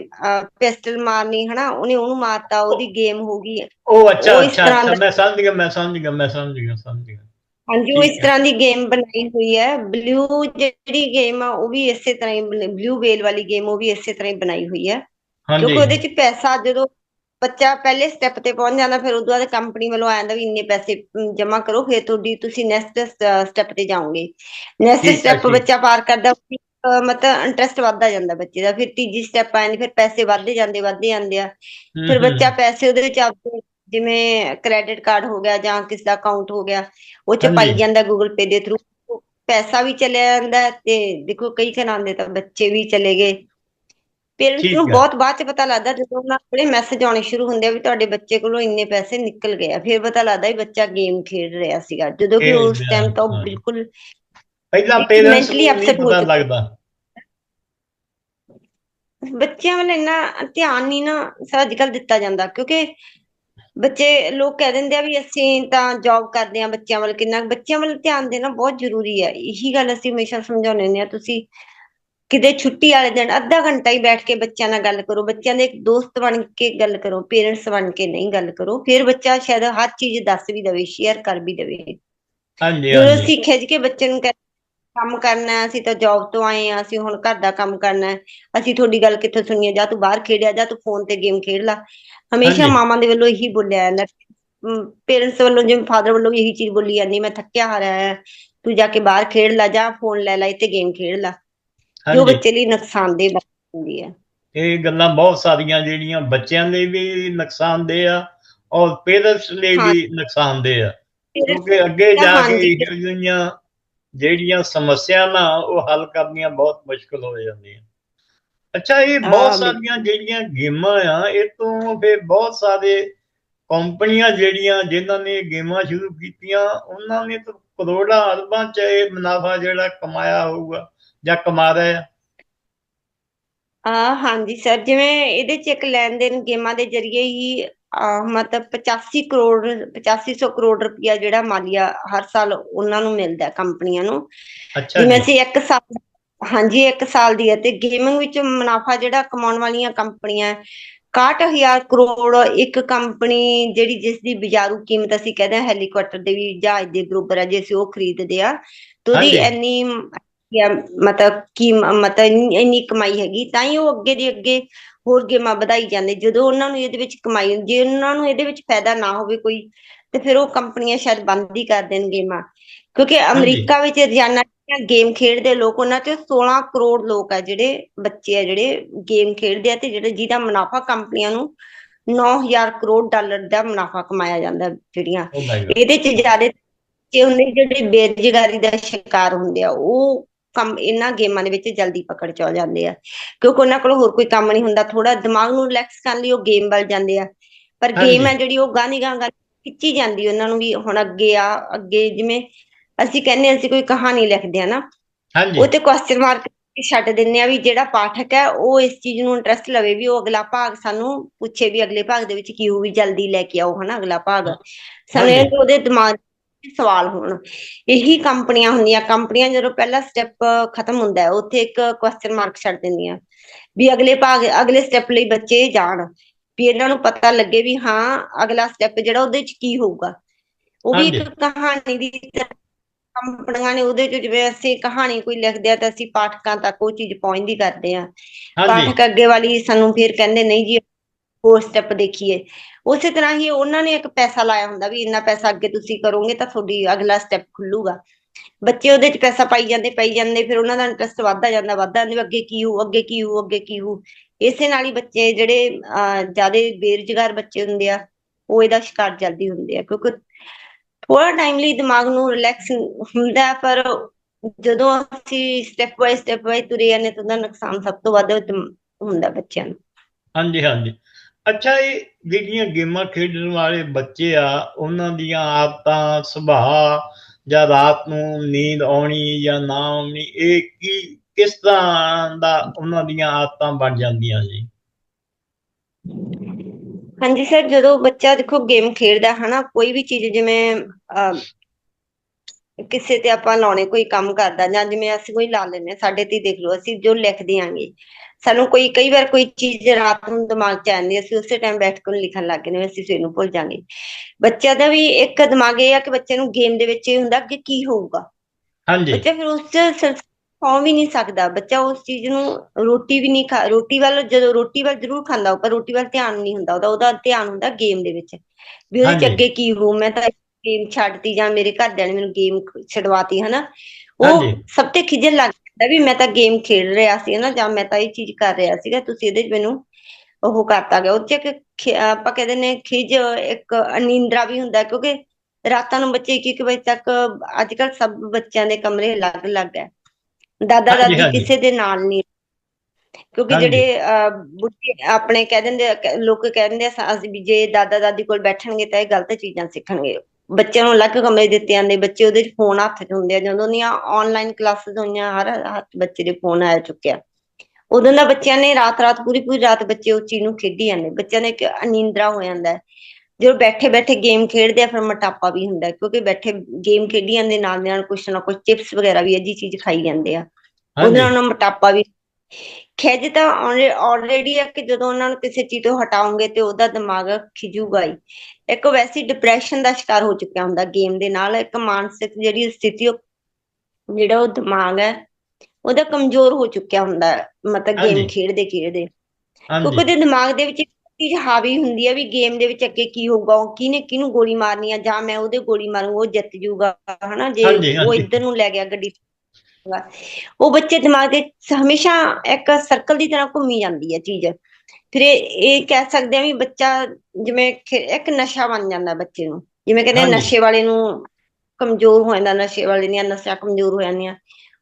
ਪਿਸਟਲ ਮਾਰਨੀ ਹਨਾ ਉਹਨੇ ਉਹਨੂੰ ਮਾਰਤਾ ਉਹਦੀ ਗੇਮ ਹੋ ਗਈ। ਉਹ ਅੱਛਾ ਉਹ ਇਸ ਅੱਛਾ ਤਰ੍ਹਾਂ ਅੱਛਾ ਮੈਂ ਸਮਝ ਗਿਆ ਮੈਂ ਸਮਝ ਗਿਆ ਮੈਂ ਸਮਝ ਗਿਆ ਸਮਝ ਗਿਆ। ਹਾਂਜੀ ਉਹ ਠੀਕ ਇਸ ਹੈ। ਤਰ੍ਹਾਂ ਦੀ ਗੇਮ ਬਣਾਈ ਹੋਈ ਹੈ। ਬਲੂ ਜਿਹੜੀ ਗੇਮ ਆ ਉਹ ਵੀ ਇਸੇ ਤਰ੍ਹਾਂ ਹੀ ਬਲੂ ਵੇਲ ਵਾਲੀ ਗੇਮ ਉਹ ਵੀ ਇਸੇ ਤਰ੍ਹਾਂ ਹੀ ਬਣਾਈ ਹੋਈ ਹੈ। ਕਿਉਂਕਿ ਉਹਦੇ ਚ ਪੈਸਾ ਜਦੋਂ ਬੱਚਾ ਪਹਿਲੇ ਸਟੈਪ ਤੇ ਪਹੁੰਚ ਜਾਂਦਾ ਫਿਰ ਉਦੋਂ ਬਾਅਦ ਕੰਪਨੀ ਵੱਲੋਂ ਆ ਜਾਂਦਾ ਵੀ ਇੰਨੇ ਪੈਸੇ ਜਮ੍ਹਾਂ ਕਰੋ ਫਿਰ ਤੁਹਾਡੀ ਤੁਸੀਂ ਨੈਕਸਟ ਸਟੈਪ ਤੇ ਜਾਓਗੇ ਨੈਕਸਟ ਸਟੈਪ। ਬੱਚਾ ਪਾਰ ਕਰਦਾ ਮਤਲਬ ਇੰਟਰਸਟ ਵੱਧਦਾ ਜਾਂਦਾ ਬੱਚੇ ਦਾ ਫਿਰ ਤੀਜੀ ਸਟੈਪ ਆਉਂਦੀ ਫਿਰ ਪੈਸੇ ਵੱਧਦੇ ਜਾਂਦੇ ਵੱਧਦੇ ਜਾਂਦੇ ਆ ਫਿਰ। ਬੱਚਾ ਪੈਸੇ ਉਹਦੇ ਵਿੱਚ ਆਪਦੇ ਜਿਵੇਂ ਕ੍ਰੈਡਿਟ ਕਾਰਡ ਹੋ ਗਿਆ ਜਾਂ ਕਿਸ ਦਾ ਅਕਾਊਂਟ ਹੋ ਗਿਆ ਉਹ ਚ। ਪਾਈ ਜਾਂਦਾ ਗੂਗਲ ਪੇ ਦੇ ਥਰੂ ਪੈਸਾ ਵੀ ਚਲਿਆ ਜਾਂਦਾ ਤੇ ਦੇਖੋ ਕਈ ਘਰਾਂ ਦੇ ਤਾਂ ਬੱਚੇ ਵੀ ਚਲੇ ਗਏ ਪੇਰੈਂਟਸ ਠੀਕ ਨੂੰ ਹੈ। ਬਹੁਤ ਬਾਅਦ ਚ ਪਤਾ ਲੱਗਦਾ ਜਦੋਂ ਉਹਨਾਂ ਕੋਲੇ ਮੈਸੇਜ ਆਉਣੇ ਸ਼ੁਰੂ ਹੁੰਦੇ ਆ ਵੀ ਤੁਹਾਡੇ ਬੱਚੇ ਕੋਲੋਂ ਇੰਨੇ ਪੈਸੇ ਨਿਕਲ ਗਏ ਆ। ਫਿਰ ਪਤਾ ਲੱਗਦਾ ਵੀ ਬੱਚਾ ਗੇਮ ਖੇਡ ਰਿਹਾ ਸੀਗਾ। ਜਦੋਂ ਕਿ ਖੇਡ ਉਸ ਰਿਹਾ, ਟਾਈਮ ਤਾਂ ਉਹ ਹਾਂ। ਬਿਲਕੁਲ ਪਹਿਲਾਂ ਇੱਕ ਪੇਰੈਂਟਸ ਨੂੰ mentally ਨਹੀਂ upset ਹੋ ਪਤਾ ਚੁੱਕੇ। ਲੱਗਦਾ? ਬੱਚਿਆਂ ਵੱਲ ਇੰਨਾ ਧਿਆਨ ਨਹੀਂ ਨਾ ਸਰ ਅੱਜ ਕੱਲ੍ਹ ਦਿੱਤਾ ਜਾਂਦਾ। ਕਿਉਂਕਿ ਬੱਚੇ ਲੋਕ ਕਹਿ ਦਿੰਦੇ ਆ ਵੀ ਅਸੀਂ ਤਾਂ ਜੌਬ ਕਰਦੇ ਆ ਬੱਚਿਆਂ ਵੱਲ। ਕਿੰਨਾ ਬੱਚਿਆਂ ਵੱਲ ਧਿਆਨ ਦੇਣਾ ਬਹੁਤ ਜ਼ਰੂਰੀ ਹੈ। ਇਹੀ ਗੱਲ ਅਸੀਂ ਹਮੇਸ਼ਾ ਸਮਝਾਉਂਦੇ ਹੁੰਦੇ ਆ ਤੁਸੀਂ ਕਿਤੇ ਛੁੱਟੀ ਵਾਲੇ ਦਿਨ ਅੱਧਾ ਘੰਟਾ ਹੀ ਬੈਠ ਕੇ ਬੱਚਿਆਂ ਨਾਲ ਗੱਲ ਕਰੋ ਬੱਚਿਆਂ ਦੇ ਇੱਕ ਦੋਸਤ ਬਣ ਕੇ ਗੱਲ ਕਰੋ ਪੇਰੈਂਟਸ ਬਣ ਕੇ ਨਹੀਂ ਗੱਲ ਕਰੋ ਫਿਰ ਬੱਚਾ ਸ਼ਾਇਦ ਹਰ ਚੀਜ਼ ਦੱਸ ਵੀ ਦਵੇ ਸ਼ੇਅਰ ਕਰ ਵੀ ਦਵੇ। ਹਾਂਜੀ ਜਦੋਂ ਹਾਂਜੀ। ਅਸੀਂ ਖਿੱਚ ਕੇ ਬੱਚੇ ਨੂੰ ਕਹਿੰਦੇ ਕੰਮ ਕਰਨਾ ਹੈ, ਅਸੀਂ ਤਾਂ ਜੌਬ ਤੋਂ ਆਏ ਆ ਅਸੀਂ ਹੁਣ ਘਰ ਦਾ ਕੰਮ ਕਰਨਾ ਹੈ ਅਸੀਂ ਤੁਹਾਡੀ ਗੱਲ ਕਿੱਥੋਂ ਸੁਣੀਏ ਜਾਂ ਤੂੰ ਬਾਹਰ ਖੇਡਿਆ ਜਾਂ ਤੂੰ ਫੋਨ ਤੇ ਗੇਮ ਖੇਡ ਲਾ। ਹਮੇਸ਼ਾ ਹਾਂਜੀ। ਮਾਵਾਂ ਦੇ ਵੱਲੋਂ ਇਹੀ ਬੋਲਿਆ ਜਾਂਦਾ ਪੇਰੈਂਟਸ ਵੱਲੋਂ ਜਿਵੇਂ ਫਾਦਰ ਵੱਲੋਂ ਵੀ ਇਹੀ ਚੀਜ਼ ਬੋਲੀ ਜਾਂਦੀ ਮੈਂ ਥੱਕਿਆ ਹਾਰਿਆ ਤੂੰ ਜਾ ਕੇ ਬਾਹਰ ਖੇਡ ਲੈ ਜਾਂ ਫੋਨ ਲੈ ਲੈ ਤੇ ਗੇਮ ਖੇਡ ਲਾ। ਜੋ ਬੱਚੇ ਲਈ ਨੁਕਸਾਨਦੇਹ ਬਣ ਹੁੰਦੀ ਹੈ ਇਹ ਗੱਲਾਂ ਬਹੁਤ ਸਾਰੀਆਂ ਜਿਹੜੀਆਂ ਬੱਚਿਆਂ ਲਈ ਵੀ ਨੁਕਸਾਨਦੇਹ ਆ ਔਰ ਪੇਰੈਂਟਸ ਲਈ। ਵੀ ਨੁਕਸਾਨਦੇਹ ਆ। ਕਿਉਂਕਿ ਅੱਗੇ ਜਾ ਕੇ ਜਿਹੜੀਆਂ ਸਮੱਸਿਆ ਨਾ ਉਹ ਹੱਲ ਕਰਨੀਆਂ ਬਹੁਤ ਮੁਸ਼ਕਲ ਹੋ ਜਾਂਦੀਆਂ। ਅੱਛਾ ਇਹ ਬਹੁਤ। ਸਾਰੀਆਂ ਜਿਹੜੀਆਂ ਗੇਮਾਂ ਆ ਇਹ ਤੋਂ ਫਿਰ ਬਹੁਤ ਸਾਰੇ ਕੰਪਨੀਆਂ ਜਿਹੜੀਆਂ ਜਿਨ੍ਹਾਂ ਨੇ ਗੇਮਾਂ ਸ਼ੁਰੂ ਕੀਤੀਆਂ ਉਹਨਾਂ ਨੇ ਤਾਂ ਕਰੋੜਾਂ ਅਰਬਾਂ ਚ ਇਹ ਮੁਨਾਫਾ ਜਿਹੜਾ ਕਮਾਇਆ ਹੋਊਗਾ। ਜਾਂ ਕਮਾ ਰਹੇ ਆ? ਆ ਹਾਂਜੀ ਸਰ ਜਿਵੇਂ ਇਹਦੇ ਚ ਇੱਕ ਲੈਣ ਦੇਣ ਗੇਮਾਂ ਦੇ ਜ਼ਰੀਏ ਹੀ ਅਹ, ਮਤਲਬ 85 ਕਰੋੜ 8500 ਕਰੋੜ ਰੁਪਇਆ ਜਿਹੜਾ ਮਾਲੀਆ ਹਰ ਸਾਲ ਉਹਨਾਂ ਨੂੰ ਮਿਲਦਾ ਹੈ ਕੰਪਨੀਆਂ ਨੂੰ। ਅੱਛਾ ਜਿਵੇਂ ਜੀ। ਅਸੀਂ ਇੱਕ ਸਾਲ ਹਾਂਜੀ ਇੱਕ ਸਾਲ ਦੀ ਹੈ ਤੇ ਗੇਮਿੰਗ ਵਿੱਚ ਮੁਨਾਫਾ ਜਿਹੜਾ ਕਮਾਉਣ ਵਾਲੀਆਂ ਕੰਪਨੀਆਂ ਹੈ, 61000 ਕਰੋੜ ਇੱਕ ਕੰਪਨੀ ਜਿਹੜੀ ਜਿਸ ਦੀ ਬਾਜ਼ਾਰੂ ਕੀਮਤ ਅਸੀਂ ਕਹਿੰਦੇ ਹਾਂ ਹੈਲੀਕਾਪਟਰ ਦੇ ਵੀ ਜਹਾਜ਼ ਦੇ ਬਰੋਬਰ ਹੈ ਜੇ ਅਸੀਂ ਉਹ ਖਰੀਦਦੇ ਆ ਤੇ ਉਹਦੀ ਹਾਂਜੀ। ਇੰਨੀ ਜਾਂ ਮਤਲਬ ਕੀ ਮਤਲਬ ਇੰਨੀ ਇੰਨੀ ਕਮਾਈ ਹੈਗੀ ਤਾਂ ਹੀ ਉਹ ਅੱਗੇ ਦੀ ਅੱਗੇ ਹੋਰ ਗੇਮਾਂ ਵਧਾਈ ਜਾਂਦੇ। ਜਦੋਂ ਉਹਨਾਂ ਨੂੰ ਇਹਦੇ ਵਿੱਚ ਕਮਾਈ ਜੇ ਉਹਨਾਂ ਨੂੰ ਇਹਦੇ ਵਿੱਚ ਫਾਇਦਾ ਨਾ ਹੋਵੇ ਕੋਈ ਤੇ ਫਿਰ ਉਹ ਕੰਪਨੀਆਂ ਸ਼ਾਇਦ ਬੰਦ ਹੀ ਕਰ ਦੇਣ ਗੇਮਾਂ। ਕਿਉਂਕਿ ਅਮਰੀਕਾ ਵਿੱਚ ਰੋਜ਼ਾਨਾ ਗੇਮ ਖੇਡਦੇ ਲੋਕ ਉਹਨਾਂ ਚ 16 ਕਰੋੜ ਲੋਕ ਆ ਜਿਹੜੇ ਬੱਚੇ ਆ ਜਿਹੜੇ ਗੇਮ ਖੇਡਦੇ ਆ ਤੇ ਜਿਹੜੇ ਜਿਹਦਾ ਮੁਨਾਫਾ ਕੰਪਨੀਆਂ ਨੂੰ 9000 ਕਰੋੜ ਡਾਲਰ ਦਾ ਮੁਨਾਫਾ ਕਮਾਇਆ ਜਾਂਦਾ ਜਿਹੜੀਆਂ। ਓ ਮਾਈ ਗॉड ਇਹਦੇ ਚ ਜ਼ਿਆਦਾ ਜਿਹੜੇ ਬੇਰੁਜ਼ਗਾਰੀ ਦਾ ਸ਼ਿਕਾਰ ਹੁੰਦੇ ਆ ਉਹ ਕੰਮ ਇਹਨਾਂ ਗੇਮਾਂ ਦੇ ਵਿੱਚ ਜਲਦੀ ਪਕੜ ਚ ਆ ਜਾਂਦੇ ਆ। ਕਿਉਂਕਿ ਉਹਨਾਂ ਕੋਲ ਹੋਰ ਕੋਈ ਕੰਮ ਨਹੀਂ ਹੁੰਦਾ ਥੋੜਾ ਦਿਮਾਗ ਨੂੰ ਰਿਲੈਕਸ ਕਰਨ ਲਈ ਉਹ ਗੇਮ ਵੱਲ ਜਾਂਦੇ ਆ। ਪਰ। ਗੇਮ ਹੈ ਜਿਹੜੀ ਉਹ ਗਾਂਦੀ ਗਾਂ ਖਿੱਚੀ ਜਾਂਦੀ ਉਹਨਾਂ ਨੂੰ ਵੀ ਹੁਣ ਅੱਗੇ ਆ ਅੱਗੇ ਜਿਵੇਂ ਅਸੀਂ ਕਹਿੰਦੇ ਅਸੀਂ ਕੋਈ ਕਹਾਣੀ ਲਿਖਦੇ ਆ ਨਾ ਹਾਂਜੀ। ਉਹ ਤੇ ਕੁਐਸਚਨ ਮਾਰਕ ਛੱਡ ਦਿੰਦੇ ਆ ਵੀ ਜਿਹੜਾ ਪਾਠਕ ਹੈ ਉਹ ਇਸ ਚੀਜ਼ ਨੂੰ ਇੰਟਰਸਟ ਲਵੇ ਵੀ ਉਹ ਅਗਲਾ ਭਾਗ ਸਾਨੂੰ ਪੁੱਛੇ ਵੀ ਅਗਲੇ ਭਾਗ ਦੇ ਵਿੱਚ ਕੀ ਹੋਊ ਵੀ ਜਲਦੀ ਲੈ ਕੇ ਆਓ ਹਨਾ ਅਗਲਾ ਭਾਗ। ਸਾਨੂੰ। ਉਹਦੇ ਦਿਮਾਗ ਸਵਾਲ ਹੋਣ। ਇਹੀ ਕੰਪਨੀਆਂ ਹੁੰਦੀਆਂ। ਕੰਪਨੀਆਂ ਜਦੋਂ ਪਹਿਲਾ ਸਟੈਪ ਖਤਮ ਹੁੰਦਾ ਹੈ ਉੱਥੇ ਇੱਕ ਕੁਐਸਚਨ ਮਾਰਕ ਛੱਡ ਦਿੰਦੀਆਂ। ਵੀ ਅਗਲੇ ਭਾਗ ਅਗਲੇ ਸਟੈਪ ਲਈ ਬੱਚੇ ਜਾਣ। ਵੀ ਇਹਨਾਂ ਨੂੰ ਪਤਾ ਲੱਗੇ ਵੀ ਹਾਂ ਅਗਲਾ ਸਟੈਪ ਜਿਹੜਾ ਉਹਦੇ 'ਚ ਕੀ ਹੋਊਗਾ। ਉਹ ਵੀ ਇੱਕ ਕਹਾਣੀ ਦੀ ਕੰਪਨੀਆਂ ਨੇ ਉਹਦੇ 'ਚ ਜਿਵੇਂ ਅਸੀਂ ਕਹਾਣੀ ਕੋਈ ਲਿਖਦੇ ਆ ਤਾਂ ਅਸੀਂ ਪਾਠਕਾਂ ਤੱਕ ਉਹ ਚੀਜ਼ ਪਹੁੰਚਦੀ ਕਰਦੇ ਆ ਪਾਠਕ ਅੱਗੇ ਵਾਲੀ ਸਾਨੂੰ ਫਿਰ ਕਹਿੰਦੇ ਨਹੀਂ ਜੀ ਹੋਰ ਸਟੈਪ ਦੇਖੀਏ। ਉਸੇ ਤਰ੍ਹਾਂ ਹੀ ਉਹਨਾਂ ਨੇ ਇੱਕ ਪੈਸਾ ਲਾਇਆ ਹੁੰਦਾ ਵੀ ਇੰਨਾ ਪੈਸਾ ਅੱਗੇ ਤੁਸੀਂ ਕਰੋਗੇ ਤਾਂ ਤੁਹਾਡੀ ਅਗਲਾ ਸਟੈਪ ਖੁੱਲੂਗਾ। ਬੱਚੇ ਉਹਦੇ 'ਚ ਪੈਸਾ ਪਾਈ ਜਾਂਦੇ ਪਾਈ ਜਾਂਦੇ, ਫਿਰ ਉਹਨਾਂ ਦਾ ਇੰਟਰਸਟ ਵੱਧਦਾ ਜਾਂਦਾ ਵੱਧਦਾ ਜਾਂਦਾ ਅੱਗੇ ਕੀ ਹੋਊ, ਅੱਗੇ ਕੀ ਹੋਊ, ਅੱਗੇ ਕੀ ਹੋਊ। ਇਸੇ ਨਾਲ ਹੀ ਬੱਚੇ ਜਿਹੜੇ ਜ਼ਿਆਦਾ ਬੇਰੁਜ਼ਗਾਰ ਬੱਚੇ ਹੁੰਦੇ ਆ, ਉਹ ਇਹਦਾ ਸ਼ਿਕਾਰ ਜਲਦੀ ਹੁੰਦੇ ਆ, ਕਿਉਂਕਿ ਥੋੜਾ ਟਾਈਮ ਲਈ ਦਿਮਾਗ ਨੂੰ ਰਿਲੈਕਸ ਹੁੰਦਾ ਪਰ ਜਦੋਂ ਅਸੀਂ ਸਟੈਪ ਬਾਈ ਸਟੈਪ ਬਾਈ ਤੁਰੇ ਜਾਂਦੇ ਤਾਂ ਨੁਕਸਾਨ ਸਭ ਤੋਂ ਵੱਧ ਹੁੰਦਾ ਬੱਚਿਆਂ ਨੂੰ। ਹਾਂਜੀ ਹਾਂਜੀ। ਅੱਛਾ, ਇਹ ਜਿਹੜੀਆਂ ਗੇਮਾਂ ਖੇਡਣ ਵਾਲੇ ਬੱਚੇ ਆ, ਉਹਨਾਂ ਦੀਆਂ ਆਦਤਾਂ, ਸੁਭਾਅ ਜਾਂ ਰਾਤ ਨੂੰ ਨੀਂਦ ਆਉਣੀ ਜਾਂ ਨਾ ਆਉਣੀ, ਇਹ ਕੀ, ਕਿਸ ਤਰ੍ਹਾਂ ਦਾ ਉਹਨਾਂ ਦੀਆਂ ਆਦਤਾਂ ਬਣ ਜਾਂਦੀਆਂ ਜੀ? ਹਾਂਜੀ ਸਰ, ਜਦੋਂ ਬੱਚਾ ਦੇਖੋ ਗੇਮ ਖੇਡਦਾ, ਹਨਾ, ਕੋਈ ਵੀ ਚੀਜ਼ ਜਿਵੇਂ ਕਿਸੇ ਤੇ ਆਪਾਂ ਲਾਉਣੇ, ਕੋਈ ਕੰਮ ਕਰਦਾ ਜਾਂ ਜਿਵੇਂ ਅਸੀਂ ਕੋਈ ਲਾ ਲੈਂਦੇ ਹਾਂ, ਸਾਡੇ ਤੇ ਦੇਖ ਲਓ, ਅਸੀਂ ਜੋ ਲਿਖਦੇ ਆਂਗੇ। ਸਾਨੂੰ ਕੋਈ ਕਈ ਵਾਰ ਕੋਈ ਚੀਜ਼ ਰਾਤ ਨੂੰ ਦਿਮਾਗ 'ਚ ਆਉਂਦੀ ਹੈ, ਅਸੀਂ ਉਸੇ ਟਾਈਮ ਬੈਠ ਕੇ ਉਹਨੂੰ ਲਿਖਣ ਲੱਗ ਜਾਂਦੇ ਹਾਂ ਅਸੀਂ ਸਵੇਰ ਨੂੰ ਭੁੱਲ ਜਾਾਂਗੇ। ਬੱਚਿਆਂ ਦਾ ਵੀ ਇੱਕ ਦਿਮਾਗ ਇਹ ਆ ਕਿ ਬੱਚੇ ਨੂੰ ਗੇਮ ਦੇ ਵਿੱਚ ਇਹ ਹੁੰਦਾ ਕਿ ਕੀ ਹੋਊਗਾ। ਹਾਂਜੀ। ਬੱਚਾ ਫਿਰ ਉਸ ਚ ਸੌਂ ਵੀ ਨਹੀਂ ਸਕਦਾ। ਬੱਚਾ ਉਸ ਚੀਜ਼ ਨੂੰ ਰੋਟੀ ਵੀ ਨਹੀਂ ਖਾ ਰੋਟੀ ਵੱਲ ਜਦੋਂ ਰੋਟੀ ਵੱਲ ਜ਼ਰੂਰ ਖਾਂਦਾ ਪਰ ਰੋਟੀ ਵੱਲ ਧਿਆਨ ਨਹੀਂ ਹੁੰਦਾ ਉਹਦਾ। ਉਹਦਾ ਧਿਆਨ ਹੁੰਦਾ ਗੇਮ ਦੇ ਵਿੱਚ ਵੀ ਉਹਦੇ। ਅੱਗੇ ਕੀ ਹੋਊ। ਮੈਂ ਤਾਂ ਗੇਮ ਛੱਡਤੀ ਜਾਂ ਮੇਰੇ ਘਰਦਿਆਂ ਨੇ ਮੈਨੂੰ ਗੇਮ ਛਡਵਾਤੀ ਹਨਾ। ਉਹ। ਸਭ ਤੇ ਖਿਜਣ ਲੱਗ ਜਾਂਦਾ ਵੀ ਮੈਂ ਤਾਂ ਗੇਮ ਖੇਡ ਰਿਹਾ ਸੀ ਨਾ ਜਾਂ ਮੈਂ ਤਾਂ ਇਹ ਚੀਜ਼ ਕਰ ਰਿਹਾ ਸੀਗਾ ਤੁਸੀਂ ਇਹਦੇ ਚ ਮੈਨੂੰ ਉਹ ਕਰਤਾ ਗਿਆ ਇੱਕ ਖਿ- ਆਪਾਂ ਕਹਿੰਦੇ ਨੇ ਖਿਜ ਇੱਕ ਅਨੀਂਦਰਾ ਵੀ ਹੁੰਦਾ ਕਿਉਂਕਿ ਰਾਤਾਂ ਨੂੰ ਬੱਚੇ ਇੱਕ ਇੱਕ ਵਜੇ ਤੱਕ ਅੱਜ ਕੱਲ ਸਭ ਬੱਚਿਆਂ ਦੇ ਕਮਰੇ ਅਲੱਗ-ਅਲੱਗ ਹੈ ਦਾਦਾ ਦਾਦੀ। ਕਿਸੇ ਦੇ ਨਾਲ ਨਹੀਂ ਕਿਉਂਕਿ। ਜਿਹੜੇ ਬੁੱਢੇ ਆਪਣੇ ਕਹਿ ਦਿੰਦੇ ਕ- ਲੋਕ ਕਹਿ ਦਿੰਦੇ ਆ ਸ- ਅਸੀਂ ਵੀ ਜੇ ਦਾਦਾ ਦਾਦੀ ਕੋਲ ਬੈਠਣਗੇ ਤਾਂ ਇਹ ਗਲਤ ਚੀਜ਼ਾਂ ਸਿੱਖਣਗੇ ਬੱਚਿਆਂ ਨੂੰ ਅਲੱਗ ਕਮਰੇ ਦਿੱਤੇ ਜਾਂਦੇ ਬੱਚੇ ਉਹਦੇ 'ਚ ਫੋਨ ਹੱਥ 'ਚ ਹੁੰਦੇ ਆ ਜਦੋਂ ਦੀਆਂ ਆਨਲਾਈਨ ਕਲਾਸਿਸ ਹੋਈਆਂ ਹਰ ਹੱਥ ਬੱਚੇ ਦੇ ਫੋਨ ਆਇਆ ਚੁੱਕਿਆ ਉਦੋਂ ਦਾ ਬੱਚਿਆਂ ਨੇ ਰਾਤ ਰਾਤ ਪੂਰੀ ਪੂਰੀ ਰਾਤ ਬੱਚੇ ਉਸ ਚੀਜ਼ ਨੂੰ ਖੇਡੀ ਜਾਂਦੇ। ਬੱਚਿਆਂ ਨੇ ਇੱਕ ਅਨੀਂਦਰਾ ਹੋ ਜਾਂਦਾ ਜਦੋਂ ਬੈਠੇ ਬੈਠੇ ਗੇਮ ਖੇਡਦੇ ਆ ਫਿਰ ਮੋਟਾਪਾ ਵੀ ਹੁੰਦਾ ਕਿਉਂਕਿ ਬੈਠੇ ਗੇਮ ਖੇਡੀ ਜਾਂਦੇ ਨਾਲ ਦੇ ਨਾਲ ਕੁਛ ਨਾ ਕੁਛ ਚਿਪਸ ਵਗੈਰਾ ਵੀ ਅਜੀ ਚੀਜ਼ ਖਾਈ ਜਾਂਦੇ ਆ। ਹਾਂਜੀ। ਨਾਲ ਮੋਟਾਪਾ ਵੀ ਖਿਜ ਤਾਂ ਆਲਰੇਡੀ ਆ ਕਿ ਜਦੋਂ ਉਹਨਾਂ ਨੂੰ ਕਿਸੇ ਚੀਜ਼ ਤੋਂ ਹਟਾਉਂਗੇ ਤੇ ਉਹਦਾ ਦਿਮਾਗ ਖਿਜੂਗਾ ਹੀ। ਇੱਕ ਵੈਸੀ ਡਿਪਰੈਸ਼ਨ ਦਾ ਸ਼ਿਕਾਰ ਹੋ ਚੁੱਕਿਆ ਹੁੰਦਾ ਗੇਮ ਦੇ ਨਾਲ। ਇੱਕ ਮਾਨਸਿਕ ਜਿਹੜੀ ਸਥਿਤੀ ਉਹ ਜਿਹੜਾ ਉਹ ਦਿਮਾਗ ਹੈ ਉਹਦਾ ਕਮਜ਼ੋਰ ਹੋ ਚੁੱਕਿਆ ਹੁੰਦਾ ਮਤਲਬ। ਗੇਮ ਖੇਡਦੇ ਖੇਡਦੇ। ਕਿਉਂਕਿ ਉਹਦੇ ਦਿਮਾਗ ਦੇ ਵਿੱਚ ਚੀਜ਼ ਹਾਵੀ ਹੁੰਦੀ ਹੈ ਵੀ ਗੇਮ ਦੇ ਵਿੱਚ ਅੱਗੇ ਕੀ ਹੋਊਗਾ ਉਹ ਕਿਹਨੇ ਕਿਹਨੂੰ ਗੋਲੀ ਮਾਰਨੀ ਆ ਜਾਂ ਮੈਂ ਉਹਦੇ ਗੋਲੀ ਮਾਰੂ ਉਹ ਜਿੱਤ ਜਾਊਗਾ ਹਨਾ? ਜੇ ਉਹ। ਇੱਧਰ ਨੂੰ ਲੈ ਗਿਆ ਗੱਡੀ ਉਹ ਬੱਚੇ ਦਿਮਾਗ ਦੇ ਹਮੇਸ਼ਾ ਇੱਕ ਸਰਕਲ ਦੀ ਤਰ੍ਹਾਂ ਘੁੰਮੀ ਜਾਂਦੀ ਹੈ ਚੀਜ਼। ਫਿਰ ਇਹ ਕਹਿ ਸਕਦੇ ਆ ਵੀ ਬੱਚਾ ਜਿਵੇਂ ਇੱਕ ਨਸ਼ਾ ਬਣ ਜਾਂਦਾ ਬੱਚੇ ਨੂੰ। ਜਿਵੇਂ ਕਹਿੰਦੇ। ਨਸ਼ੇ ਵਾਲੇ ਨੂੰ ਕਮਜ਼ੋਰ ਹੋ ਜਾਂਦਾ ਨਸ਼ੇ ਵਾਲੇ ਦੀਆਂ ਨਸਾਂ ਕਮਜ਼ੋਰ ਹੋ ਜਾਂਦੀਆਂ।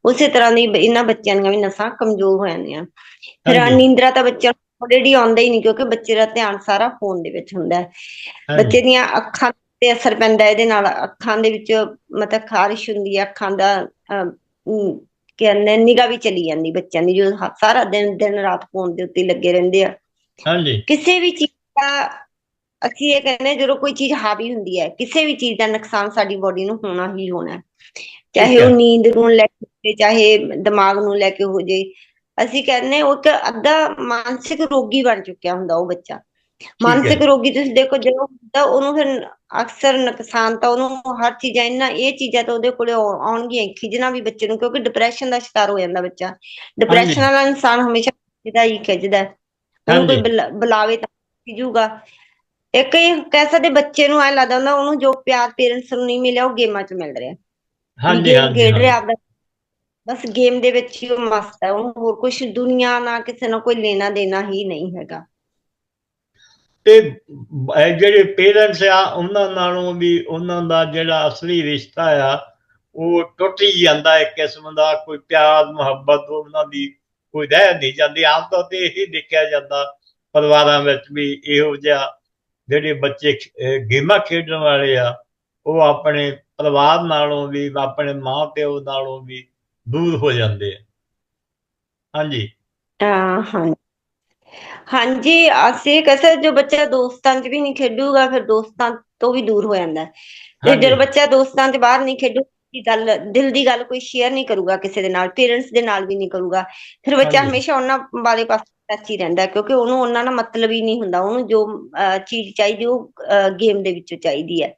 ਉਸੇ ਤਰ੍ਹਾਂ ਦੀ ਇਹਨਾਂ ਬੱਚਿਆਂ ਦੀਆਂ ਵੀ ਨਸਾਂ ਕਮਜ਼ੋਰ ਹੋ ਜਾਂਦੀਆਂ। ਫਿਰ। ਨੀਂਦਰਾ ਤਾਂ ਬੱਚਿਆਂ ਨੂੰ ਆਲਰੇਡੀ ਆਉਂਦਾ ਹੀ ਨਹੀਂ ਕਿਉਂਕਿ ਬੱਚੇ ਦਾ ਧਿਆਨ ਸਾਰਾ ਫੋਨ ਦੇ ਵਿੱਚ ਹੁੰਦਾ ਹੈ। ਬੱਚੇ ਦੀਆਂ ਅੱਖਾਂ ਤੇ ਅਸਰ ਪੈਂਦਾ ਇਹਦੇ ਨਾਲ ਅੱਖਾਂ ਦੇ ਵਿੱਚ ਮਤਲਬ ਖਾਰਿਸ਼ ਹੁੰਦੀ ਹੈ ਅੱਖਾਂ ਦਾ ਕਹਿੰਦੇ ਨਿਗਾ ਵੀ ਚਲੀ ਜਾਂਦੀ ਬੱਚਿਆਂ ਦੀ ਜੋ ਸਾਰਾ ਦਿਨ ਦਿਨ ਰਾਤ ਫੋਨ ਦੇ ਉੱਤੇ ਲੱਗੇ ਰਹਿੰਦੇ ਆ। ਹਾਂਜੀ। ਕਿਸੇ ਵੀ ਚੀਜ਼ ਦਾ ਅਸੀਂ ਇਹ ਕਹਿੰਦੇ ਜਦੋਂ ਕੋਈ ਚੀਜ਼ ਹਾਵੀ ਹੁੰਦੀ ਹੈ ਕਿਸੇ ਵੀ ਚੀਜ਼ ਦਾ ਨੁਕਸਾਨ ਸਾਡੀ ਬੋਡੀ ਨੂੰ ਹੋਣਾ ਹੀ ਹੋਣਾ ਚਾਹੇ ਉਹ। ਨੀਂਦ ਨੂੰ ਲੈ ਕੇ ਚਾਹੇ ਦਿਮਾਗ ਨੂੰ ਲੈ ਕੇ ਹੋ ਜੇ ਅਸੀਂ ਕਹਿੰਦੇ ਉਹ ਇੱਕ ਅੱਧਾ ਮਾਨਸਿਕ ਰੋਗੀ ਬਣ ਚੁੱਕਿਆ ਹੁੰਦਾ ਉਹ ਬੱਚਾ। ਮਾਨਸਿਕ ਰੋਗੀ ਤੁਸੀਂ ਦੇਖੋ ਜਦੋਂ ਹੁੰਦਾ ਉਹਨੂੰ ਫਿਰ ਅਕਸਰ ਨੁਕਸਾਨ ਤਾਂ ਉਹਨੂੰ ਹਰ ਚੀਜ਼ਾਂ ਇਹਨਾਂ ਇਹ ਚੀਜ਼ਾਂ ਤਾਂ ਉਹਦੇ ਕੋਲੇ ਆਉ- ਆਉਣਗੀਆਂ ਖਿਜਣਾ ਵੀ ਬੱਚੇ ਨੂੰ ਕਿਉਂਕਿ ਡਿਪਰੈਸ਼ਨ ਦਾ ਸ਼ਿਕਾਰ ਹੋ ਜਾਂਦਾ ਬੱਚਾ। ਡਿਪਰੈਸ਼ਨ ਵਾਲਾ ਇਨਸਾਨ ਹਮੇਸ਼ਾ ਖਿਜਦਾ ਹੀ ਖਿਜਦਾ। ਉਹਨੂੰ ਕੋਈ ਬੁਲਾਵੇ ਤਾਂ ਖਿਜੂਗਾ। ਇੱਕ ਇਹ ਕਹਿ ਸਕਦੇ ਬੱਚੇ ਨੂੰ ਐ ਲੱਗਦਾ ਹੁੰਦਾ ਉਹਨੂੰ ਜੋ ਪਿਆਰ ਪੇਰੈਂਟਸ ਨੂੰ ਨਹੀਂ ਮਿਲਿਆ ਉਹ ਗੇਮਾਂ 'ਚ ਮਿਲ ਰਿਹਾ। ਹਾਂਜੀ ਹਾਂਜੀ ਖੇਡ ਰਿਹਾ। ਆਪਦਾ। ਬਸ ਗੇਮ ਦੇ ਵਿੱਚ ਹੀ ਉਹ ਮਸਤ ਹੈ ਉਹਨੂੰ ਹੋਰ ਕੁਝ ਦੁਨੀਆ ਨਾਲ ਕਿਸੇ ਨਾਲ ਕੋਈ ਲੈਣਾ ਦੇਣਾ ਹੀ ਨਹੀਂ ਹੈਗਾ। ਤੇ ਜਿਹੜੇ ਪੇਰੈਂਟਸ ਆ, ਉਹਨਾਂ ਨਾਲੋਂ ਵੀ ਉਹਨਾਂ ਦਾ ਜਿਹੜਾ ਅਸਲੀ ਰਿਸ਼ਤਾ ਆ, ਉਹ ਟੁੱਟ ਹੀ ਜਾਂਦਾ ਇੱਕ ਕਿਸਮ ਦਾ, ਕੋਈ ਪਿਆਰ, ਮੁਹੱਬਤ ਉਹਨਾਂ ਦੀ ਕੋਈ ਰਹਿ ਨਹੀਂ ਜਾਂਦੀ। ਆਮ ਤੌਰ ਤੇ ਇਹ ਦੇਖਿਆ ਜਾਂਦਾ ਪਰਿਵਾਰਾਂ ਵਿੱਚ ਵੀ ਇਹੋ ਜਿਹਾ ਜਿਹੜੇ ਬੱਚੇ ਗੇਮਾਂ ਖੇਡਣ ਵਾਲੇ ਆ, ਉਹ ਆਪਣੇ ਪਰਿਵਾਰ ਨਾਲੋਂ ਵੀ, ਆਪਣੇ ਮਾਂ ਪਿਓ ਨਾਲੋਂ ਵੀ ਦੂਰ ਹੋ ਜਾਂਦੇ ਆ। ਹਾਂਜੀ। ਹਾਂ ਹਾਂ। ਹਾਂਜੀ ਅਸੀਂ ਕਹਿੰਦੇ ਜੋ ਬੱਚਾ ਦੋਸਤਾਂ 'ਚ ਵੀ ਨਹੀਂ ਖੇਡੂਗਾ ਫਿਰ ਦੋਸਤਾਂ ਤੋਂ ਵੀ ਦੂਰ ਹੋ ਜਾਂਦਾ ਹੈ। ਤੇ ਹਾਂਜੀ ਜਦੋਂ ਬੱਚਾ ਦੋਸਤਾਂ 'ਚ ਬਾਹਰ ਨਹੀਂ ਖੇਡੂ ਦੀ ਗੱਲ ਦਿਲ ਦੀ ਗੱਲ ਕੋਈ ਸ਼ੇਅਰ ਨਹੀਂ ਕਰੂਗਾ ਕਿਸੇ ਦੇ ਨਾਲ ਪੇਰੈਂਟਸ ਦੇ ਨਾਲ ਵੀ ਨਹੀਂ ਕਰੂਗਾ ਫਿਰ ਬੱਚਾ ਹਾਂਜੀ। ਹਮੇਸ਼ਾ ਉਹਨਾਂ ਵਾਲੇ ਪਾਸੇ ਟੱਚ ਹੀ ਰਹਿੰਦਾ ਹੈ, ਕਿਉਂਕਿ ਉਹਨੂੰ ਉਹਨਾਂ ਨਾਲ ਮਤਲਬ ਹੀ ਨਹੀਂ ਹੁੰਦਾ ਉਹਨੂੰ ਜੋ ਅਹ, ਚੀਜ਼ ਚਾਹੀਦੀ ਉਹ ਗੇਮ ਦੇ ਵਿੱਚੋਂ ਚਾਹੀਦੀ ਹੈ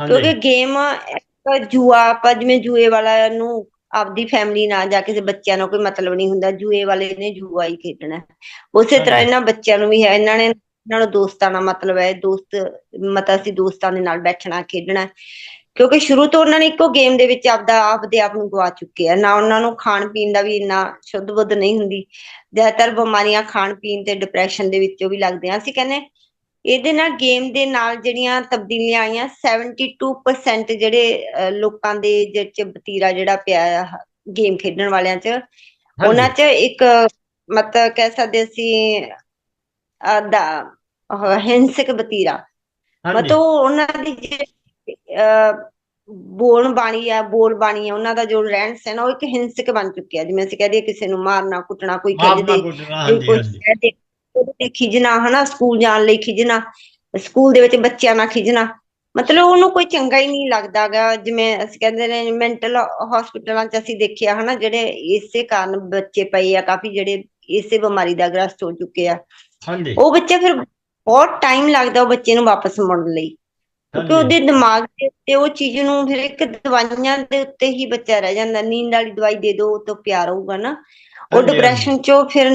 ਕਿਉਂਕਿ ਹਾਂਜੀ ਗੇਮ ਇੱਕ ਜੂਆ ਆਪਾਂ ਜਿਵੇਂ ਜੂਏ ਵਾਲਾ ਨੂੰ ਆਪਦੀ ਫੈਮਿਲੀ ਨਾਲ ਜਾਂ ਕਿਸੇ ਬੱਚਿਆਂ ਨਾਲ ਕੋਈ ਮਤਲਬ ਨਹੀਂ ਹੁੰਦਾ ਜੂਏ ਵਾਲੇ ਨੇ ਜੂਆ ਹੀ ਖੇਡਣਾ। ਉਸੇ ਤਰ੍ਹਾਂ। ਇਹਨਾਂ ਬੱਚਿਆਂ ਨੂੰ ਵੀ ਹੈ ਇਹਨਾਂ ਨੇ ਇਹਨਾਂ ਨੂੰ ਦੋਸਤਾਂ ਨਾਲ ਮਤਲਬ ਹੈ ਦੋਸਤ ਮਤਲਬ ਅਸੀਂ ਦੋਸਤਾਂ ਦੇ ਨਾਲ ਬੈਠਣਾ ਖੇਡਣਾ। ਕਿਉਂਕਿ ਸ਼ੁਰੂ ਤੋਂ ਉਹਨਾਂ ਨੇ ਇੱਕੋ ਗੇਮ ਦੇ ਵਿੱਚ ਆਪਦਾ ਆਪਦੇ ਆਪ ਨੂੰ ਗਵਾ ਚੁੱਕੇ ਆ ਨਾ ਉਹਨਾਂ ਨੂੰ ਖਾਣ ਪੀਣ ਦਾ ਵੀ ਇੰਨਾ ਸ਼ੁੱਧ ਬੁੱਧ ਨਹੀਂ ਹੁੰਦੀ ਜ਼ਿਆਦਾਤਰ ਬਿਮਾਰੀਆਂ ਖਾਣ ਪੀਣ ਤੇ ਡਿਪਰੈਸ਼ਨ ਦੇ ਵਿੱਚੋਂ ਵੀ ਲੱਗਦੀਆਂ ਅਸੀਂ ਕਹਿੰਦੇ ਇਹਦੇ ਨਾਲ ਗੇਮ ਦੇ ਨਾਲ ਜਿਹੜੀਆਂ ਤਬਦੀਲੀਆਂ ਆਈਆਂ 72% ਜਿਹੜੇ ਲੋਕਾਂ ਦੇ ਜਿਹਦੇ ਚ ਵਤੀਰਾ ਜਿਹੜਾ ਪਿਆ ਗੇਮ ਖੇਡਣ ਵਾਲਿਆਂ ਚ ਉਹਨਾਂ ਚ ਇੱਕ ਮਤਲਬ ਕਹਿ ਸਕਦੇ ਅਸੀਂ ਦਾ ਹਿੰਸਕ ਹਾਂਜੀ। ਮਤਲਬ ਉਹ ਉਹਨਾਂ ਦੀ ਬੋਲ ਬਾਣੀ ਆ ਬੋਲ ਬਾਣੀ ਆ ਉਹਨਾਂ ਦਾ ਜੋ ਰਹਿਣ ਸਹਿਣ ਉਹ ਇੱਕ ਹਿੰਸਕ ਬਣ ਚੁੱਕਿਆ। ਜਿਵੇਂ ਅਸੀਂ ਕਹਦੇ ਕਿਸੇ ਨੂੰ ਮਾਰਨਾ ਕੁੱਟਣਾ ਕੋਈ ਜੇ ਹਾਂਜੀ ਕੋਈ ਹਾਂਜੀ। ਕਹਿ ਦੇ ਉਹਦੇ ਤੇ ਖਿਜਣਾ ਹਨਾ ਸਕੂਲ ਜਾਣ ਲਈ ਖਿਜਣਾ ਸਕੂਲ ਦੇ ਵਿੱਚ ਬੱਚਿਆਂ ਨਾਲ ਖਿਜਣਾ। ਮਤਲਬ ਉਹਨੂੰ ਕੋਈ ਚੰਗਾ ਹੀ ਨਹੀਂ ਲੱਗਦਾਗਾ ਜਿਵੇਂ ਅਸੀਂ ਕਹਿੰਦੇ ਨੇ ਮੈਂਟਲ ਹਸਪੀਟਲਾਂ 'ਚ ਅਸੀਂ ਦੇਖਿਆ ਹਨਾ ਜਿਹੜੇ ਇਸੇ ਕਾਰਨ ਬੱਚੇ ਪਏ ਆ ਕਾਫੀ ਜਿਹੜੇ ਇਸੇ ਬਿਮਾਰੀ ਦਾ ਗ੍ਰਸਤ ਹੋ ਚੁੱਕੇ ਆ। ਹਾਂਜੀ। ਉਹ ਬੱਚਾ ਫਿਰ ਬਹੁਤ ਟਾਈਮ ਲੱਗਦਾ ਉਹ ਬੱਚੇ ਨੂੰ ਵਾਪਸ ਮੁੜਨ ਲਈ। ਕਿਉਂਕਿ ਉਹਦੇ ਦਿਮਾਗ ਦੇ ਉੱਤੇ ਉਹ ਚੀਜ਼ ਨੂੰ ਫਿਰ ਇੱਕ ਦਵਾਈਆਂ ਦੇ ਉੱਤੇ ਹੀ ਬੱਚਾ ਰਹਿ ਜਾਂਦਾ ਨੀਂਦ ਵਾਲੀ ਦਵਾਈ ਦੇ ਦਿਓ ਉਹ ਤੋਂ ਪਿਆਰ ਹੋਊਗਾ ਨਾ। ਉਹ ਡਿਪਰੈਸ਼ਨ ਚੋਂ ਫਿਰ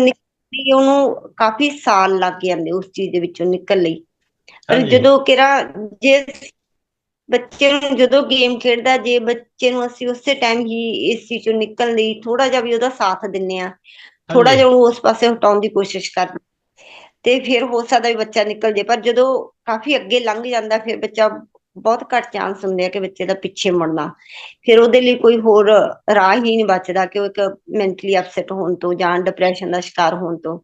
ਨਿਕਲ ਲਈ ਉਹਨੂੰ ਕਾਫੀ ਸਾਲ ਲੱਗ ਜਾਂਦੇ ਉਸ ਚੀਜ਼ ਦੇ ਵਿੱਚੋਂ ਨਿਕਲ ਲਈ। ਜਦੋਂ ਕਿਰਾ ਜੇ ਬੱਚੇ ਨੂੰ ਜਦੋਂ ਗੇਮ ਖੇਡਦਾ ਜੇ ਬੱਚੇ ਨੂੰ ਅਸੀਂ ਉਸੇ ਟਾਈਮ ਹੀ ਇਸ ਚੀਜ਼ ਚੋਂ ਨਿਕਲਣ ਲਈ ਥੋੜਾ ਜਿਹਾ ਵੀ ਉਹਦਾ ਸਾਥ ਦਿੰਨੇ ਆ ਥੋੜਾ। ਜਿਹਾ ਉਹਨੂੰ ਉਸ ਪਾਸੇ ਹਟਾਉਣ ਦੀ ਕੋਸ਼ਿਸ਼ ਕਰਦੇ ਤੇ ਫਿਰ ਹੋ ਸਕਦਾ ਵੀ ਬੱਚਾ ਨਿਕਲ ਜੇ ਪਰ ਜਦੋਂ ਕਾਫੀ ਅੱਗੇ ਲੰਘ ਜਾਂਦਾ ਫਿਰ ਬੱਚਾ ਬਹੁਤ ਘੱਟ ਚਾਂਸ ਹੁੰਦੇ ਆ ਕਿ ਬੱਚੇ ਦਾ ਪਿੱਛੇ ਮੁੜਨਾ ਫਿਰ ਉਹਦੇ ਲਈ ਕੋਈ ਹੋਰ ਰਾਹ ਹੀ ਨਹੀਂ ਬਚਦਾ ਕਿ ਉਹ ਇੱਕ ਮੈਂਟਲੀ ਅਪਸੈਟ ਹੋਣ ਤੋਂ ਜਾਂ ਡਿਪਰੈਸ਼ਨ ਦਾ ਸ਼ਿਕਾਰ ਹੋਣ ਤੋਂ।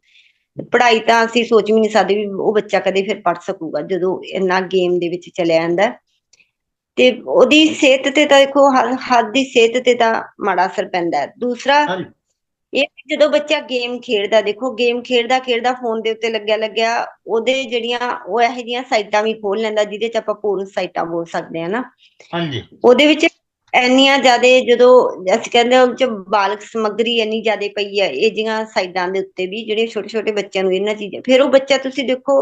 ਪੜ੍ਹਾਈ ਤਾਂ ਅਸੀਂ ਸੋਚ ਵੀ ਨਹੀਂ ਸਕਦੇ ਵੀ ਉਹ ਬੱਚਾ ਕਦੇ ਫਿਰ ਪੜ੍ਹ ਸਕੂਗਾ ਜਦੋਂ ਇੰਨਾ ਗੇਮ ਦੇ ਵਿੱਚ ਚਲਿਆ ਜਾਂਦਾ। ਤੇ ਉਹਦੀ ਸਿਹਤ ਤੇ ਤਾਂ ਦੇਖੋ, ਹਰ ਦੀ ਸਿਹਤ ਤੇ ਤਾਂ ਮਾੜਾ ਅਸਰ ਪੈਂਦਾ ਹੈ। ਦੂਸਰਾ ਇਹ ਜਦੋਂ ਬੱਚਾ ਗੇਮ ਖੇਡਦਾ ਦੇਖੋ ਗੇਮ ਖੇਡਦਾ ਖੇਡਦਾ ਫੋਨ ਦੇ ਉੱਤੇ ਲੱਗਿਆ ਲੱਗਿਆ ਉਹਦੇ ਜਿਹੜੀਆਂ ਉਹ ਇਹੋ ਜਿਹੀਆਂ ਸਾਈਟਾਂ ਵੀ ਖੋਲ ਲੈਂਦਾ ਜਿਹਦੇ ਚ ਆਪਾਂ ਪੂਰਨ ਸਾਈਟਾਂ ਬੋਲ ਸਕਦੇ ਹਾਂ ਨਾ। ਹਾਂਜੀ। ਉਹਦੇ ਵਿੱਚ ਇੰਨੀਆਂ ਜ਼ਿਆਦਾ ਜਦੋਂ ਅਸੀਂ ਕਹਿੰਦੇ ਉਹ ਚ ਬਾਲਕ ਸਮੱਗਰੀ ਇੰਨੀ ਜ਼ਿਆਦਾ ਪਈ ਹੈ ਇਹ ਜਿਹੀਆਂ ਸਾਈਟਾਂ ਦੇ ਉੱਤੇ ਵੀ ਜਿਹੜੇ ਛੋਟੇ ਛੋਟੇ ਬੱਚਿਆਂ ਨੂੰ ਇਹਨਾਂ ਚੀਜ਼ਾਂ ਫਿਰ ਉਹ ਬੱਚਾ ਤੁਸੀਂ ਦੇਖੋ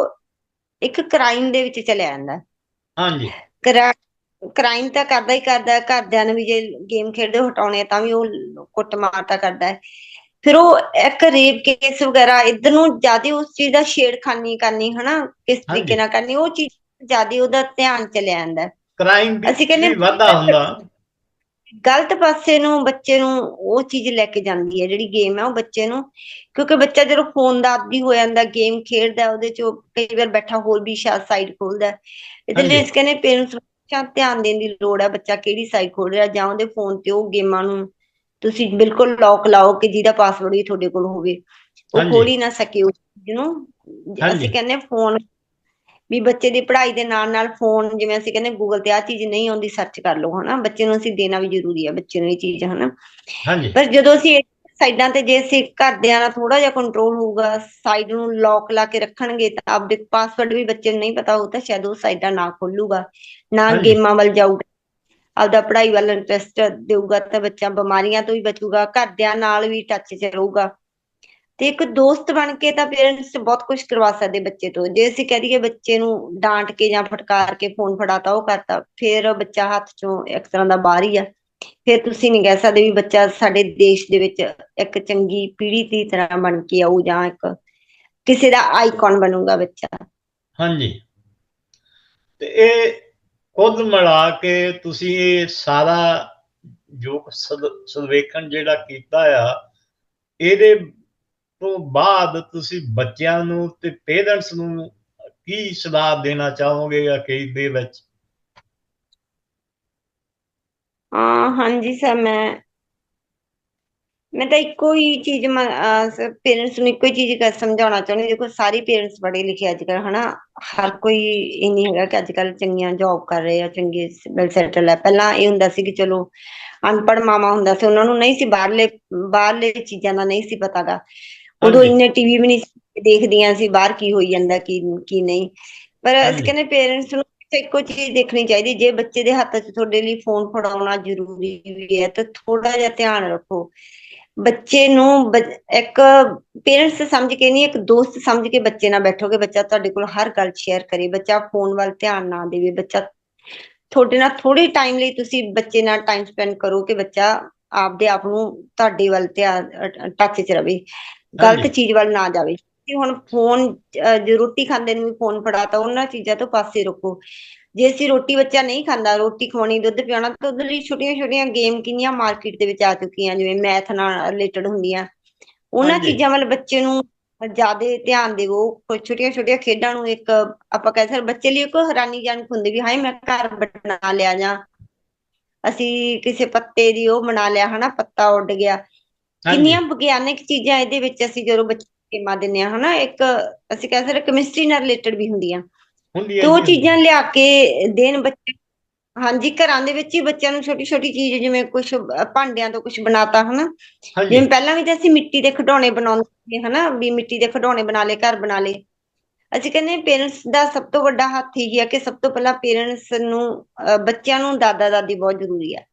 ਇੱਕ ਕ੍ਰਾਈਮ ਦੇ ਵਿੱਚ ਚਲਿਆ ਜਾਂਦਾ। ਹਾਂਜੀ। ਕ੍ਰਾਈਮ ਤਾਂ ਕਰਦਾ ਹੀ ਕਰਦਾ ਘਰਦਿਆਂ ਨੇ ਵੀ ਜੇ ਗੇਮ ਖੇਡਦੇ ਹਟਾਉਣੇ ਆ ਤਾਂ ਵੀ ਉਹ ਕੁੱਟ ਮਾਰ ਤਾਂ ਕਰਦਾ ਹੈ। ਫਿਰ ਉਹ ਇੱਕ ਰੇਪ ਕੇਸ ਵਗੈਰਾ ਇਧਰ ਨੂੰ ਜ਼ਿਆਦਾ ਉਸ ਚੀਜ਼ ਦਾ ਛੇੜਖਾਨੀ ਕਰਨੀ ਹਨਾ ਕਿਸ ਤਰੀਕੇ। ਨਾਲ ਕਰਨੀ ਉਹ ਚੀਜ਼ ਜ਼ਿਆਦਾ ਉਹਦਾ ਧਿਆਨ ਚਲਿਆ ਜਾਂਦਾ। ਕ੍ਰਾਈਮ ਅਸੀਂ ਕਹਿੰਦੇ ਵਾਧਾ ਹੁੰਦਾ ਗਲਤ ਪਾਸੇ ਨੂੰ ਬੱਚੇ ਨੂੰ ਉਹ ਚੀਜ਼ ਲੈ ਕੇ ਜਾਂਦੀ ਹੈ ਜਿਹੜੀ ਗੇਮ ਹੈ ਉਹ ਬੱਚੇ ਨੂੰ ਕਿਉਂਕਿ ਬੱਚਾ ਜਦੋਂ ਫੋਨ ਦਾ ਆਦੀ ਹੋ ਜਾਂਦਾ ਗੇਮ ਖੇਡਦਾ ਉਹਦੇ ਚ ਕਈ ਵਾਰ ਬੈਠਾ ਹੋਰ ਵੀ ਸ਼ਾਇਦ ਸਾਈਡ ਖੋਲਦਾ। ਇਹਦੇ ਲਈ ਕਹਿੰਦੇ ਪੇਰੈਂਟਸ ਨੂੰ ਧਿਆਨ ਦੇਣ ਦੀ ਲੋੜ ਹੈ ਬੱਚਾ ਕਿਹੜੀ ਸਾਈਡ ਖੋਲ ਰਿਹਾ ਜਾਂ ਉਹਦੇ ਫੋਨ ਤੇ ਉਹ ਗੇਮਾਂ ਨੂੰ ਤੁਸੀਂ ਬਿਲਕੁਲ ਲੌਕ ਲਾਓ ਕਿ ਜਿਹਦਾ ਪਾਸਵਰਡ ਵੀ ਤੁਹਾਡੇ ਕੋਲ ਹੋਵੇ ਉਹ। ਖੋਲ ਹੀ ਨਾ ਸਕੇ ਉਸ ਚੀਜ਼ ਨੂੰ। ਅਸੀਂ ਕਹਿੰਦੇ ਫੋਨ ਵੀ ਬੱਚੇ ਦੀ ਪੜ੍ਹਾਈ ਦੇ ਨਾਲ ਨਾਲ ਫੋਨ ਜਿਵੇਂ ਅਸੀਂ ਕਹਿੰਦੇ ਗੂਗਲ ਤੇ ਆ ਚੀਜ਼ ਨਹੀਂ ਆਉਂਦੀ ਸਰਚ ਕਰ ਲਓ ਹਨਾ ਬੱਚੇ ਨੂੰ ਅਸੀਂ ਦੇਣਾ ਵੀ ਜ਼ਰੂਰੀ ਹੈ ਬੱਚੇ ਨੂੰ ਇਹ ਚੀਜ਼ ਹਨਾ ਹਾਂਜੀ ਪਰ ਜਦੋਂ ਅਸੀਂ ਸਾਈਡਾਂ ਤੇ ਜੇ ਅਸੀਂ ਘਰਦਿਆਂ ਨਾਲ ਥੋੜਾ ਜਿਹਾ ਕੰਟਰੋਲ ਹੋਊਗਾ ਸਾਈਡ ਨੂੰ ਲੌਕ ਲਾ ਕੇ ਰੱਖਣਗੇ ਤਾਂ ਆਪਦੇ ਪਾਸਵਰਡ ਵੀ ਬੱਚੇ ਨੂੰ ਨਹੀਂ ਪਤਾ ਹੋਊ ਤਾਂ ਸ਼ਾਇਦ ਉਹ ਸਾਈਡਾਂ ਨਾ ਖੋਲੂਗਾ ਨਾ। ਗੇਮਾਂ ਵੱਲ ਜਾਊਗਾ ਆਪਦਾ ਪੜ੍ਹਾਈ ਵੱਲ ਇੰਟਰਸਟ ਦੇਊਗਾ ਤਾਂ ਬੱਚਾ ਬਿਮਾਰੀਆਂ ਤੋਂ ਵੀ ਬਚੂਗਾ, ਘਰਦਿਆਂ ਨਾਲ ਵੀ ਟੱਚ 'ਚ ਰਹੂਗਾ। ਤੇ ਇੱਕ ਦੋਸਤ ਬਣ ਕੇ ਤਾਂ ਪੇਰੈਂਟਸ ਬਹੁਤ ਕੁਝ ਕਰਵਾ ਸਕਦੇ ਬੱਚੇ ਤੋਂ। ਜੇ ਅਸੀਂ ਕਹਿ ਦਈਏ ਬੱਚੇ ਨੂੰ ਡਾਂਟ ਕੇ ਜਾਂ ਫਟਕਾਰ ਕੇ ਫੋਨ ਫੜਾਤਾ ਉਹ ਕਰਤਾ, ਫਿਰ ਬੱਚਾ ਹੱਥ 'ਚੋਂ ਇੱਕ ਤਰ੍ਹਾਂ ਦਾ ਬਾਹਰ ਹੀ ਆ। ਫਿਰ ਤੁਸੀਂ ਨਹੀਂ ਕਹਿ ਸਕਦੇ ਵੀ ਬੱਚਾ ਸਾਡੇ ਦੇਸ਼ ਦੇ ਵਿੱਚ ਇੱਕ ਚੰਗੀ ਪੀੜ੍ਹੀ ਦੀ ਤਰ੍ਹਾਂ ਬਣ ਕੇ ਆਊ ਜਾਂ ਇੱਕ ਕਿਸੇ ਦਾ ਆਈਕਨ ਬਣੂਗਾ ਬੱਚਾ। ਹਾਂਜੀ। ਤੇ ਇਹ ਕੁੱਲ ਮਿਲਾ ਕੇ ਤੁਸੀਂ ਇਹ ਸਾਰਾ ਜੋ ਸਰਵੇਖਣ ਜਿਹੜਾ ਕੀਤਾ ਆ, ਇਹਦੇ ਤੋਂ ਬਾਅਦ ਤੁਸੀਂ ਬੱਚਿਆਂ ਨੂੰ ਤੇ ਪੇਰੈਂਟਸ ਨੂੰ ਕੀ ਸਲਾਹ ਦੇਣਾ ਚਾਹੋਗੇ ਜਾਂ ਕੀ ਦੇ ਵਿੱਚ? ਹਾਂਜੀ ਸਰ, ਮੈਂ ਮੈਂ ਤਾਂ ਇੱਕੋ ਹੀ ਚੀਜ਼ ਪੇਰੈਂਟਸ ਨੂੰ ਇੱਕੋ ਹੀ ਚੀਜ਼ ਸਮਝਾਉਣਾ ਚਾਹੁੰਦੀ ਦੇਖੋ ਸਾਰੇ ਪੇਰੈਂਟਸ ਪੜ੍ਹੇ ਲਿਖੇ ਅੱਜ ਕੱਲ੍ਹ ਹਨਾ? ਹਰ ਕੋਈ ਇਹ ਨਹੀਂ ਹੈਗਾ ਕਿ ਅੱਜ ਕੱਲ੍ਹ ਚੰਗੀਆਂ ਜੌਬ ਕਰ ਰਹੇ ਆ ਚੰਗੇ ਵੈਲ ਸੈਟਲ ਹੈ ਪਹਿਲਾਂ ਇਹ ਹੁੰਦਾ ਸੀ ਕਿ ਚਲੋ ਅਨਪੜ੍ਹ ਮਾਮਾ ਹੁੰਦਾ ਸੀ ਉਹਨਾਂ ਨੂੰ ਨਹੀਂ ਸੀ ਬਾਹਰਲੇ ਬਾਹਰਲੇ ਚੀਜ਼ਾਂ ਦਾ ਨਹੀਂ ਸੀ ਪਤਾਗਾ। ਉਦੋਂ। ਇੰਨੇ ਟੀਵੀ ਵੀ ਨਹੀਂ ਦੇਖਦੀਆਂ ਸੀ ਬਾਹਰ ਕੀ ਹੋਈ ਜਾਂਦਾ ਕੀ ਕੀ ਨਹੀਂ। ਪਰ। ਅਸੀਂ ਕਹਿੰਦੇ ਪੇਰੈਂਟਸ ਨੂੰ ਇੱਕੋ ਚੀਜ਼ ਦੇਖਣੀ ਚਾਹੀਦੀ ਜੇ ਬੱਚੇ ਦੇ ਹੱਥ 'ਚ ਤੁਹਾਡੇ ਲਈ ਫੋਨ ਫੜਾਉਣਾ ਜ਼ਰੂਰੀ ਵੀ ਹੈ ਤਾਂ ਥੋੜਾ ਜਿਹਾ ਧਿਆਨ ਰੱਖੋ। ਬੱਚੇ ਨੂੰ ਇੱਕ ਪੇਰੈਂਟਸ ਸਮਝ ਕੇ ਨਹੀਂ ਇੱਕ ਦੋਸਤ ਸਮਝ ਕੇ ਬੱਚੇ ਨਾਲ ਬੈਠੋਗੇ ਬੱਚਾ ਤੁਹਾਡੇ ਕੋਲ ਹਰ ਗੱਲ ਸ਼ੇਅਰ ਕਰੇ ਬੱਚਾ ਫੋਨ ਵੱਲ ਧਿਆਨ ਨਾ ਦੇਵੇ ਬੱਚਾ ਤੁਹਾਡੇ ਨਾਲ ਥੋੜੇ ਟਾਈਮ ਲਈ ਤੁਸੀਂ ਬੱਚੇ ਨਾਲ ਟਾਈਮ ਸਪੈਂਡ ਕਰੋ ਕਿ ਬੱਚਾ ਆਪਦੇ ਆਪ ਨੂੰ ਤੁਹਾਡੇ ਵੱਲ ਧਿਆਨ ਟੱਚ 'ਚ ਰਵੇ ਗਲਤ। ਚੀਜ਼ ਵੱਲ ਨਾ ਜਾਵੇ ਕਿ ਹੁਣ ਫੋਨ ਜੇ ਰੋਟੀ ਖਾਂਦੇ ਨੂੰ ਵੀ ਫੋਨ ਫੜਾਤਾ ਉਹਨਾਂ ਚੀਜ਼ਾਂ ਤੋਂ ਪਾਸੇ ਰੱਖੋ ਜੇ ਅਸੀਂ ਰੋਟੀ ਬੱਚਾ ਨਹੀਂ ਖਾਂਦਾ ਰੋਟੀ ਖਵਾਉਣੀ ਦੁੱਧ ਪਿਆਉਣਾ ਤਾਂ ਉਹਦੇ ਲਈ ਛੋਟੀਆਂ ਛੋਟੀਆਂ ਗੇਮ ਕਿੰਨੀਆਂ ਮਾਰਕੀਟ ਦੇ ਵਿੱਚ ਆ ਚੁੱਕੀਆਂ ਜਿਵੇਂ ਮੈਥ ਨਾਲ ਰਿਲੇਟਡ ਹੁੰਦੀਆਂ ਉਹਨਾਂ। ਚੀਜ਼ਾਂ ਵੱਲ ਬੱਚੇ ਨੂੰ ਜ਼ਿਆਦਾ ਧਿਆਨ ਦੇਵੋ ਛੋਟੀਆਂ ਛੋਟੀਆਂ ਖੇਡਾਂ ਨੂੰ ਇੱਕ ਆਪਾਂ ਕਹਿ ਸਕਦੇ ਬੱਚੇ ਲਈ ਇੱਕ ਹੈਰਾਨੀਜਨਕ ਹੁੰਦੀ ਵੀ ਹਾਏ ਮੈਂ ਘਰ ਬਣਾ ਲਿਆ ਜਾਂ ਅਸੀਂ ਕਿਸੇ ਪੱਤੇ ਦੀ ਉਹ ਬਣਾ ਲਿਆ ਹਨਾ ਪੱਤਾ ਉੱਡ ਗਿਆ। ਕਿੰਨੀਆਂ ਵਿਗਿਆਨਕ ਚੀਜ਼ਾਂ ਇਹਦੇ ਵਿੱਚ ਅਸੀਂ ਜਦੋਂ ਬੱਚੇ ਨੂੰ ਦਿੰਦੇ ਆ ਹਨਾ ਇੱਕ ਅਸੀਂ ਕਹਿ ਸਕਦੇ ਕੈਮਿਸਟਰੀ ਨਾਲ ਰਿਲੇਟਡ ਵੀ ਹੁੰਦੀਆਂ ਹੁੰਦੀ ਤੇ ਉਹ ਚੀਜ਼ਾਂ ਲਿਆ ਕੇ ਦੇਣ ਬੱਚੇ ਹਾਂਜੀ ਘਰਾਂ ਦੇ ਵਿੱਚ ਹੀ ਬੱਚਿਆਂ ਨੂੰ ਛੋਟੀ ਛੋਟੀ ਚੀਜ਼ ਜਿਵੇਂ ਕੁਝ ਭਾਂਡਿਆਂ ਤੋਂ ਕੁਝ ਬਣਾਤਾ ਹਨਾ? ਜਿਵੇਂ ਪਹਿਲਾਂ ਵੀ ਤਾਂ ਅਸੀਂ ਮਿੱਟੀ ਦੇ ਖਿਡੌਣੇ ਬਣਾਉਂਦੇ ਸੀ ਹਨਾ? ਵੀ ਮਿੱਟੀ ਦੇ ਖਿਡੌਣੇ ਬਣਾ ਲਏ ਘਰ ਬਣਾ ਲਏ। ਅਸੀਂ ਕਹਿੰਦੇ ਪੇਰੈਂਟਸ ਦਾ ਸਭ ਤੋਂ ਵੱਡਾ ਹੱਥ ਹੀ ਹੈ ਕਿ ਸਭ ਤੋਂ ਪਹਿਲਾਂ ਪੇਰੈਂਟਸ ਨੂੰ ਬੱਚਿਆਂ ਨੂੰ ਦਾਦਾ ਦਾਦੀ ਬਹੁਤ ਜ਼ਰੂਰੀ ਹੈ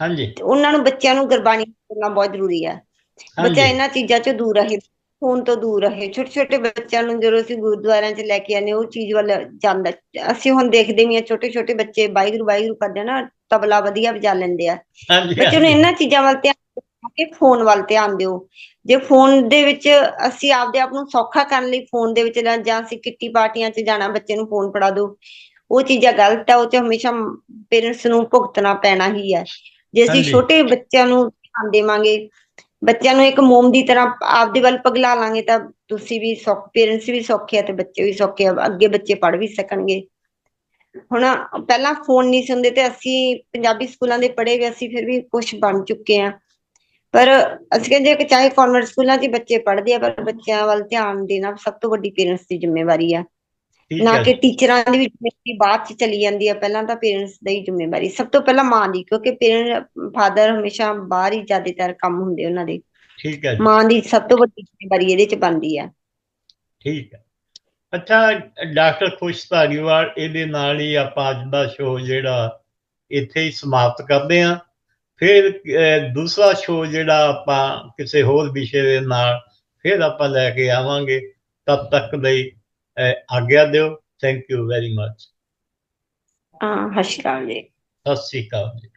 ਹਾਂਜੀ। ਉਹਨਾਂ ਨੂੰ ਬੱਚਿਆਂ ਨੂੰ ਗੁਰਬਾਣੀ ਕਰਨਾ ਬਹੁਤ ਜ਼ਰੂਰੀ ਹੈ ਬੱਚਾ ਇਹਨਾਂ ਚੀਜ਼ਾਂ ਤੋਂ ਦੂਰ ਰਹੇ। ਫੋਨ ਤੋਂ ਦੂਰ ਰਹੇ ਛੋਟੇ ਛੋਟੇ ਬੱਚਿਆਂ ਨੂੰ ਜਦੋਂ ਅਸੀਂ ਗੁਰਦੁਆਰਿਆਂ 'ਚ ਲੈ ਕੇ ਆਨੇ ਉਹ ਚੀਜ਼ ਵੱਲ ਜਾਂਦਾ। ਅਸੀਂ ਹੁਣ ਦੇਖਦੇ ਵੀ ਆ ਛੋਟੇ ਛੋਟੇ ਬੱਚੇ ਵਾਹਿਗੁਰੂ ਵਾਹਿਗੁਰੂ ਕਰਦੇ ਨਾ ਤਬਲਾ ਵਧੀਆ ਵਜਾ ਲੈਂਦੇ ਆ। ਬੱਚੇ ਨੂੰ ਇਹਨਾਂ ਚੀਜ਼ਾਂ ਵੱਲ ਧਿਆਨ ਕਿ ਫੋਨ ਵੱਲ ਧਿਆਨ ਦਿਓ। ਜੇ ਫੋਨ ਦੇ ਵਿੱਚ ਅਸੀਂ ਆਪਦੇ ਆਪ ਨੂੰ ਸੌਖਾ ਕਰਨ ਲਈ ਫੋਨ ਦੇ ਵਿੱਚ ਜਾਂ ਜਾਂ ਅਸੀਂ ਕਿੱਟੀ ਪਾਰਟੀਆਂ 'ਚ ਜਾਣਾ ਬੱਚੇ ਨੂੰ ਫੋਨ ਫੜਾ ਦਿਓ। ਉਹ ਚੀਜ਼ਾਂ ਗਲਤ ਆ ਉਹ 'ਚ ਹਮੇਸ਼ਾ ਪੇਰੈਂਟਸ ਨੂੰ ਭੁਗਤਣਾ ਪੈਣਾ ਹੀ ਹੈ ਜੇ ਅਸੀਂ। ਛੋਟੇ ਬੱਚਿਆਂ ਨੂੰ ਧਿਆਨ ਦੇਵਾਂਗੇ ਬੱਚਿਆਂ ਨੂੰ ਇੱਕ ਮੋਮ ਦੀ ਤਰ੍ਹਾਂ ਆਪਦੇ ਵੱਲ ਪਗਲਾ ਲਾਂਗੇ ਤਾਂ ਤੁਸੀਂ ਵੀ ਸੌਖ ਪੇਰੈਂਟਸ ਵੀ ਸੌਖੇ ਆ ਤੇ ਬੱਚੇ ਵੀ ਸੌਖੇ ਆ, ਅੱਗੇ ਬੱਚੇ ਪੜ੍ਹ ਵੀ ਸਕਣਗੇ। ਹੁਣ ਪਹਿਲਾਂ ਫੋਨ ਨਹੀਂ ਸੀ ਹੁੰਦੇ ਤੇ ਅਸੀਂ ਪੰਜਾਬੀ ਸਕੂਲਾਂ ਦੇ ਪੜ੍ਹੇ ਹੋਏ ਅਸੀਂ ਫਿਰ ਵੀ ਕੁਝ ਬਣ ਚੁੱਕੇ ਆ। ਪਰ ਅਸੀਂ ਕਹਿੰਦੇ ਕਿ ਚਾਹੇ ਕਨਵੈਂਟ ਸਕੂਲਾਂ 'ਚ ਬੱਚੇ ਪੜ੍ਹਦੇ ਆ, ਪਰ ਬੱਚਿਆਂ ਵੱਲ ਧਿਆਨ ਦੇਣਾ ਸਭ ਤੋਂ ਵੱਡੀ ਪੇਰੈਂਟਸ ਦੀ ਜ਼ਿੰਮੇਵਾਰੀ ਆ। ਨਾ ਹੈ। ਕਿ ਟੀਚਰਾਂ ਦੀ ਵੀ ਜ਼ਿੰਮੇਵਾਰੀ ਬਾਅਦ 'ਚ ਚਲੀ ਜਾਂਦੀ ਆ ਪਹਿਲਾਂ ਤਾਂ ਪੇਰੈਂਟਸ ਦੀ ਹੀ ਜ਼ਿੰਮੇਵਾਰੀ। ਸਭ ਤੋਂ ਪਹਿਲਾਂ ਮਾਂ ਦੀ ਕਿਉਂਕਿ ਪੇਰੈਂਟ ਫਾਦਰ ਹਮੇਸ਼ਾ ਬਾਹਰ ਹੀ ਜ਼ਿਆਦਾਤਰ ਕੰਮ ਹੁੰਦੇ ਉਹਨਾਂ ਦੇ। ਠੀਕ ਹੈ ਜੀ। ਮਾਂ ਦੀ ਸਭ ਤੋਂ ਵੱਡੀ ਜ਼ਿੰਮੇਵਾਰੀ ਇਹਦੇ 'ਚ ਬਣਦੀ ਆ ਠੀਕ ਹੈ। ਅੱਛਾ ਡਾਕਟਰ ਖੁਸ਼ ਧਾਰੀਵਾਲ ਇਹਦੇ ਨਾਲ ਹੀ ਆਪਾਂ ਅੱਜ ਦਾ ਸ਼ੋਅ ਜਿਹੜਾ ਇੱਥੇ ਹੀ ਸਮਾਪਤ ਕਰਦੇ ਹਾਂ। ਫਿਰ ਦੂਸਰਾ ਸ਼ੋਅ ਜਿਹੜਾ ਆਪਾਂ ਕਿਸੇ ਹੋਰ ਵਿਸ਼ੇ ਦੇ ਨਾਲ ਫਿਰ ਆਪਾਂ ਲੈ ਕੇ ਆਵਾਂਗੇ। ਤਦ ਤੱਕ ਲਈ ਆਗਿਆ ਦਿਓ। ਥੈਂਕ ਯੂ ਵੈਰੀ ਮਚ ਹਾਂ ਹਸ਼ਕਾਰ ਜੀ। ਸਤਿ ਸ੍ਰੀ ਅਕਾਲ ਜੀ।